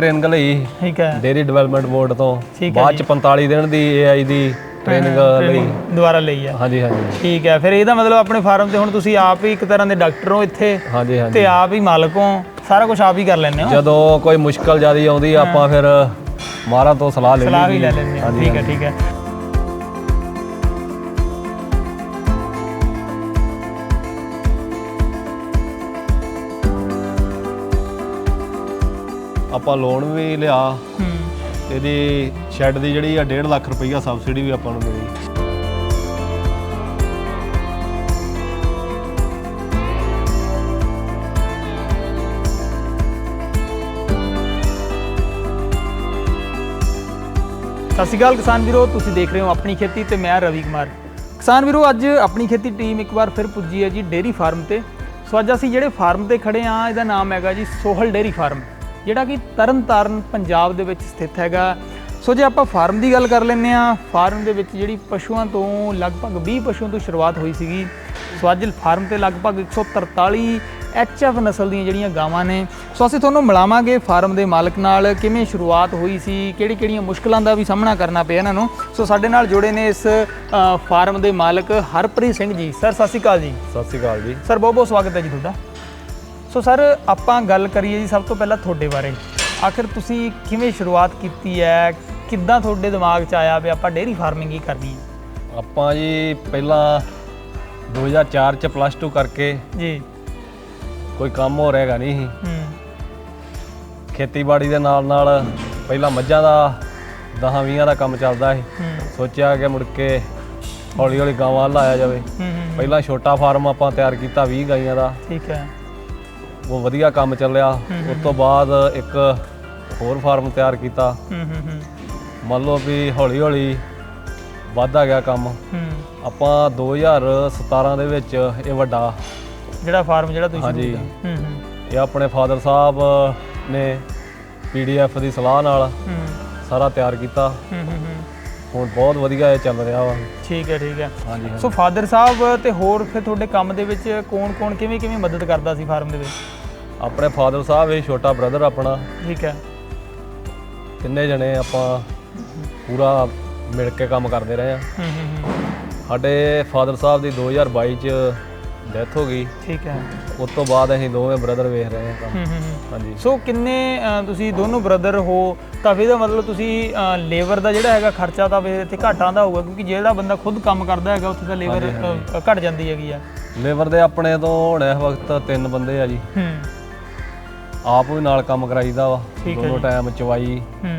Training ਲਈ ਠੀਕ ਹੈ। ਡੇਰੀ ਡਿਵੈਲਪਮੈਂਟ ਬੋਰਡ ਤੋਂ। ਠੀਕ ਹੈ ਬਾਅਦ ਚ 45 ਦਿਨ ਦੀ ਏਆਈ ਦੀ ਟ੍ਰੇਨਿੰਗ ਲਈ। ਦੁਬਾਰਾ ਲਈ ਆ। ਹਾਂਜੀ ਹਾਂਜੀ। ਠੀਕ ਹੈ ਫਿਰ ਇਹਦਾ ਮਤਲਬ ਆਪਣੇ ਫਾਰਮ ਤੇ ਹੁਣ ਤੁਸੀਂ ਆਪ ਹੀ ਇੱਕ ਤਰ੍ਹਾਂ ਦੇ ਡਾਕਟਰ ਹੋ ਇੱਥੇ। ਹਾਂਜੀ ਹਾਂਜੀ। ਤੇ ਆਪ ਹੀ ਮਾਲਕ ਹੋ। ਸਾਰਾ ਕੁਝ ਆਪ ਹੀ ਕਰ ਲੈਂਦੇ ਹੋ। ਜਦੋਂ ਕੋਈ ਮੁਸ਼ਕਲ ਜਿਆਦੀ ਆਉਂਦੀ ਆਪਾਂ ਫਿਰ ਮਹਾਰਾ ਤੋਂ ਸਲਾਹ ਲੈ ਸਲਾਹ ਵੀ ਲੈ ਲੈਂਦੇ ਹੋ। ਠੀਕ ਹੈ ਠੀਕ ਹੈ। ਆਪਾਂ ਲੋਨ ਵੀ ਲਿਆ। ਹੂੰ। ਇਹਦੀ ਸ਼ੈੱਡ ਦੀ ਜਿਹੜੀ ਆ 1.5 ਲੱਖ ਰੁਪਈਆ ਸਬਸਿਡੀ ਵੀ ਆਪਾਂ ਨੂੰ ਮਿਲੀ। ਸਤਿ ਸ਼੍ਰੀ ਅਕਾਲ ਕਿਸਾਨ ਵੀਰੋ ਤੁਸੀਂ ਦੇਖ ਰਹੇ ਹੋ ਆਪਣੀ ਖੇਤੀ ਤੇ ਮੈਂ ਰਵੀ ਕੁਮਾਰ। ਕਿਸਾਨ ਵੀਰੋ ਅੱਜ ਆਪਣੀ ਖੇਤੀ ਟੀਮ ਇੱਕ ਵਾਰ ਫਿਰ ਪੁੱਜੀ ਹੈ ਜੀ ਡੇਰੀ ਫਾਰਮ ਤੇ। ਸੋ ਅੱਜ ਅਸੀਂ ਜਿਹੜੇ ਫਾਰਮ ਤੇ ਖੜੇ ਆ ਇਹਦਾ ਨਾਮ ਹੈਗਾ ਜੀ ਸੋਹਲ ਡੇਰੀ ਫਾਰਮ। ਜਿਹੜਾ ਕਿ ਤਰਨਤਾਰਨ ਪੰਜਾਬ ਦੇ ਵਿੱਚ ਸਥਿਤ ਹੈਗਾ। ਸੋ ਜੇ ਆਪਾਂ ਫਾਰਮ ਦੀ ਗੱਲ ਕਰ ਲੈਂਦੇ ਆ ਫਾਰਮ ਦੇ ਵਿੱਚ ਜਿਹੜੀ ਪਸ਼ੂਆਂ ਤੋਂ ਲਗਭਗ 20 ਪਸ਼ੂਆਂ ਤੋਂ ਸ਼ੁਰੂਆਤ ਹੋਈ ਸੀਗੀ। ਸੋ ਅੱਜ ਫਾਰਮ ਤੇ ਲਗਭਗ 143 ਐਚਐਫ ਨਸਲ ਦੀਆਂ ਜਿਹੜੀਆਂ ਗਾਵਾਂ ਨੇ। ਸੋ ਅਸੀਂ ਤੁਹਾਨੂੰ ਮਿਲਾਵਾਂਗੇ ਫਾਰਮ ਦੇ ਮਾਲਕ ਨਾਲ ਕਿਵੇਂ ਸ਼ੁਰੂਆਤ ਹੋਈ ਸੀ ਕਿਹੜੀ ਕਿਹੜੀਆਂ ਮੁਸ਼ਕਲਾਂ ਦਾ ਵੀ ਸਾਹਮਣਾ ਕਰਨਾ ਪਿਆ ਇਹਨਾਂ ਨੂੰ। ਸੋ ਸਾਡੇ ਨਾਲ ਜੁੜੇ ਨੇ ਇਸ ਫਾਰਮ ਦੇ ਮਾਲਕ ਹਰਪ੍ਰੀਤ ਸਿੰਘ ਜੀ। ਸਰ ਸਤਿ ਸ਼੍ਰੀ ਅਕਾਲ ਜੀ। ਸਤਿ ਸ਼੍ਰੀ ਅਕਾਲ ਜੀ। ਸਰ ਬਹੁਤ ਬਹੁਤ ਸਵਾਗਤ ਹੈ ਜੀ ਤੁਹਾਡਾ। ਸੋ ਸਰ ਆਪਾਂ ਗੱਲ ਕਰੀਏ ਜੀ ਸਭ ਤੋਂ ਪਹਿਲਾਂ ਤੁਹਾਡੇ ਬਾਰੇ। ਆਖਿਰ ਤੁਸੀਂ ਕਿਵੇਂ ਸ਼ੁਰੂਆਤ ਕੀਤੀ ਹੈ? ਕਿੱਦਾਂ ਤੁਹਾਡੇ ਦਿਮਾਗ 'ਚ ਆਇਆ ਵੀ ਆਪਾਂ ਡੇਅਰੀ ਫਾਰਮਿੰਗ ਹੀ ਕਰਨੀ ਹੈ? ਆਪਾਂ ਜੀ ਪਹਿਲਾਂ 2004 ਚ ਪਲੱਸ 2 ਕਰਕੇ ਜੀ। ਕੋਈ ਕੰਮ ਹੋ ਰਿਹਾਗਾ ਨਹੀਂ ਸੀ। ਹੂੰ। ਖੇਤੀਬਾੜੀ ਦੇ ਨਾਲ ਨਾਲ ਪਹਿਲਾਂ ਮੱਝਾਂ ਦਾ 10-20 ਦਾ ਕੰਮ ਚੱਲਦਾ ਸੀ। ਸੋਚਿਆ ਕਿ ਮੁੜ ਕੇ ਹੌਲੀ ਹੌਲੀ ਗਾਵਾਂ ਲਾਇਆ ਜਾਵੇ। ਪਹਿਲਾਂ ਛੋਟਾ ਫਾਰਮ ਆਪਾਂ ਤਿਆਰ ਕੀਤਾ 20 ਗਾਈਆਂ ਦਾ। ਠੀਕ ਹੈ। ਉਹ ਵਧੀਆ ਕੰਮ ਚੱਲਿਆ। ਉਸ ਤੋਂ ਬਾਅਦ ਇੱਕ ਹੋਰ ਫਾਰਮ ਤਿਆਰ ਕੀਤਾ। ਹੂੰ ਹੂੰ ਹੂੰ। ਮੰਨ ਲਓ ਵੀ ਹੌਲੀ ਹੌਲੀ ਵੱਧਦਾ ਗਿਆ ਕੰਮ। ਹੂੰ। ਆਪਾਂ 2017 ਦੇ ਵਿੱਚ ਇਹ ਵੱਡਾ ਜਿਹੜਾ ਫਾਰਮ ਜਿਹੜਾ ਤੁਸੀਂ ਹਾਂਜੀ। ਸ਼ੁਰੂ ਕੀਤਾ। ਹੂੰ ਹੂੰ। ਇਹ ਆਪਣੇ ਫਾਦਰ ਸਾਹਿਬ ਨੇ ਪੀਡੀਐਫ ਦੀ ਸਲਾਹ ਨਾਲ ਹੂੰ। ਸਾਰਾ ਤਿਆਰ ਕੀਤਾ। ਹੂੰ ਹੂੰ ਹੂੰ। ਹੁਣ ਬਹੁਤ ਵਧੀਆ ਇਹ ਚੱਲ ਰਿਹਾ ਵਾ। ਠੀਕ ਹੈ ਠੀਕ ਹੈ। ਹਾਂਜੀ। ਸੋ ਫਾਦਰ ਸਾਹਿਬ ਤੇ ਹੋਰ ਫਿਰ ਤੁਹਾਡੇ ਕੰਮ ਦੇ ਵਿੱਚ ਕੌਣ ਕੌਣ ਕਿਵੇਂ ਕਿਵੇਂ ਮਦਦ ਕਰਦਾ ਸੀ ਫਾਰਮ ਦੇ ਵਿੱਚ? ਆਪਣੇ ਫਾਦਰ ਸਾਹਿਬ ਇਹ ਛੋਟਾ ਬ੍ਰਦਰ ਆਪਣਾ। ਠੀਕ ਹੈ। ਤਿੰਨੇ ਜਣੇ ਆਪਾਂ ਪੂਰਾ ਮਿਲ ਕੇ ਕੰਮ ਕਰਦੇ ਰਹੇ ਆ ਹੂੰ ਹੂੰ ਹੂੰ। ਸਾਡੇ ਫਾਦਰ ਸਾਹਿਬ ਦੀ 2022 ਚ ਡੈਥ ਹੋ ਗਈ। ਠੀਕ ਹੈ। ਉਸ ਤੋਂ ਬਾਅਦ ਅਸੀਂ ਦੋਵੇਂ ਬ੍ਰਦਰ ਵੇਖ ਰਹੇ ਹਾਂ ਕੰਮ। ਹੂੰ ਹੂੰ ਹੂੰ। ਹਾਂਜੀ। ਸੋ ਕਿੰਨੇ ਅ, ਤੁਸੀਂ ਦੋਨੋਂ ਬ੍ਰਦਰ ਹੋ? ਤਾਂ ਫਿਰ ਇਹਦਾ ਮਤਲਬ ਤੁਸੀਂ ਲੇਬਰ ਦਾ ਜਿਹੜਾ ਹੈਗਾ ਖਰਚਾ ਤਾਂ ਫਿਰ ਇੱਥੇ ਘੱਟ ਆਉਂਦਾ ਹੋਊਗਾ ਕਿਉਂਕਿ ਜਿਹੜਾ ਬੰਦਾ ਖੁਦ ਕੰਮ ਕਰਦਾ ਹੈਗਾ ਉੱਥੇ ਤਾਂ ਲੇਬਰ ਘਟ ਜਾਂਦੀ ਹੈਗੀ ਆ। ਲੇਬਰ ਦੇ ਆਪਣੇ ਤੋਂ ਹੁਣ ਇਸ ਵਕਤ ਤਿੰਨ ਬੰਦੇ ਆ ਜੀ। ਹੂੰ। ਆਪ ਵੀ ਨਾਲ ਕੰਮ ਕਰਾਈਦਾ ਵਾ ਠੀਕ ਹੈ ਦੋਨੋਂ ਟਾਈਮ ਚਵਾਈ। ਹੂੰ।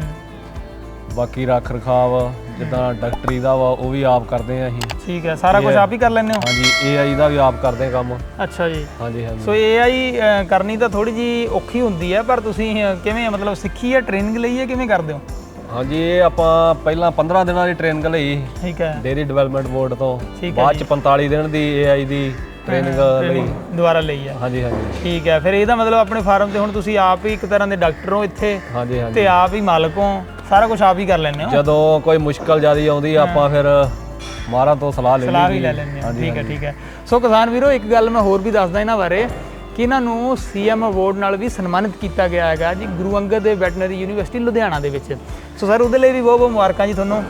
ਬਾਕੀ ਰੱਖ ਰਖਾਵ ਜਿੱਦਾਂ ਡਾਕਟਰੀ ਦਾ ਵਾ ਉਹ ਵੀ ਆਪ ਕਰਦੇ ਆ ਅਸੀਂ। ਠੀਕ ਹੈ ਸਾਰਾ ਕੁਝ ਆਪ ਹੀ ਕਰ ਲੈਂਦੇ ਹੋ? ਹਾਂਜੀ ਏਆਈ ਦਾ ਵੀ ਆਪ ਕਰਦੇ ਆ ਕੰਮ। ਅੱਛਾ ਜੀ। ਹਾਂਜੀ ਹਾਂਜੀ। ਸੋ AI ਕਰਨੀ ਤਾਂ ਥੋੜੀ ਜੀ ਔਖੀ ਹੁੰਦੀ ਹੈ ਪਰ ਤੁਸੀਂ ਕਿਵੇਂ ਮਤਲਬ ਸਿੱਖੀ ਹੈ ਟ੍ਰੇਨਿੰਗ ਲਈ ਹੈ ਕਿਵੇਂ ਕਰਦੇ ਹੋ? ਹਾਂਜੀ ਇਹ ਆਪਾਂ ਪਹਿਲਾਂ 15 ਦਿਨਾਂ ਦੀ ਟ੍ਰੇਨਿੰਗ ਲਈ। ਠੀਕ ਹੈ। ਡੇਰੀ ਡਿਵੈਲਪਮੈਂਟ ਬੋਰਡ ਤੋਂ। ਠੀਕ ਹੈ ਬਾਅਦ ਚ 45 ਦਿਨ ਦੀ ਏਆਈ ਦੀ। ਟ੍ਰੇਨਿੰਗ ਲਈ। ਦੁਬਾਰਾ ਲਈ ਹੈ ਹਾਂਜੀ ਹਾਂਜੀ। ਠੀਕ ਹੈ ਫਿਰ ਇਹਦਾ ਮਤਲਬ ਆਪਣੇ ਫਾਰਮ ਤੇ ਹੁਣ ਤੁਸੀਂ ਆਪ ਹੀ ਇੱਕ ਤਰ੍ਹਾਂ ਦੇ ਡਾਕਟਰ ਹੋ ਇੱਥੇ। ਹਾਂਜੀ ਹਾਂਜੀ। ਤੇ ਆਪ ਹੀ ਮਾਲਕ ਹੋ ਸਾਰਾ ਕੁਝ ਆਪ ਹੀ ਕਰ ਲੈਂਦੇ ਹੋ। ਜਦੋਂ ਕੋਈ ਮੁਸ਼ਕਲ ਜਿਆਦੀ ਆਉਂਦੀ ਆ, ਆਪਾਂ ਫਿਰ ਮਹਾਰਾ ਤੋਂ ਸਲਾਹ ਲੈ ਸਲਾਹ ਵੀ ਲਈਦੀ ਲੈ ਲੈਂਦੇ ਹੋ। ਠੀਕ ਹੈ ਠੀਕ ਹੈ ਸੋ ਕਿਸਾਨ ਵੀਰੋ ਇੱਕ ਗੱਲ ਮੈਂ ਹੋਰ ਵੀ ਦੱਸਦਾ ਇਹਨਾਂ ਬਾਰੇ ਕਿ ਇਹਨਾਂ ਨੂੰ ਸੀਐਮ ਅਵਾਰਡ ਨਾਲ ਵੀ ਸਨਮਾਨਿਤ ਕੀਤਾ ਗਿਆ ਹੈਗਾ ਜੀ ਗੁਰੂ ਅੰਗਦ ਦੇਵ ਵੈਟਰਨਰੀ ਯੂਨੀਵਰਸਿਟੀ ਲੁਧਿਆਣਾ ਦੇ ਵਿੱਚ। ਸੋ ਸਰ ਉਹਦੇ ਲਈ ਵੀ ਬਹੁਤ ਬਹੁਤ ਮੁਬਾਰਕਾਂ ਜੀ ਤੁਹਾਨੂੰ।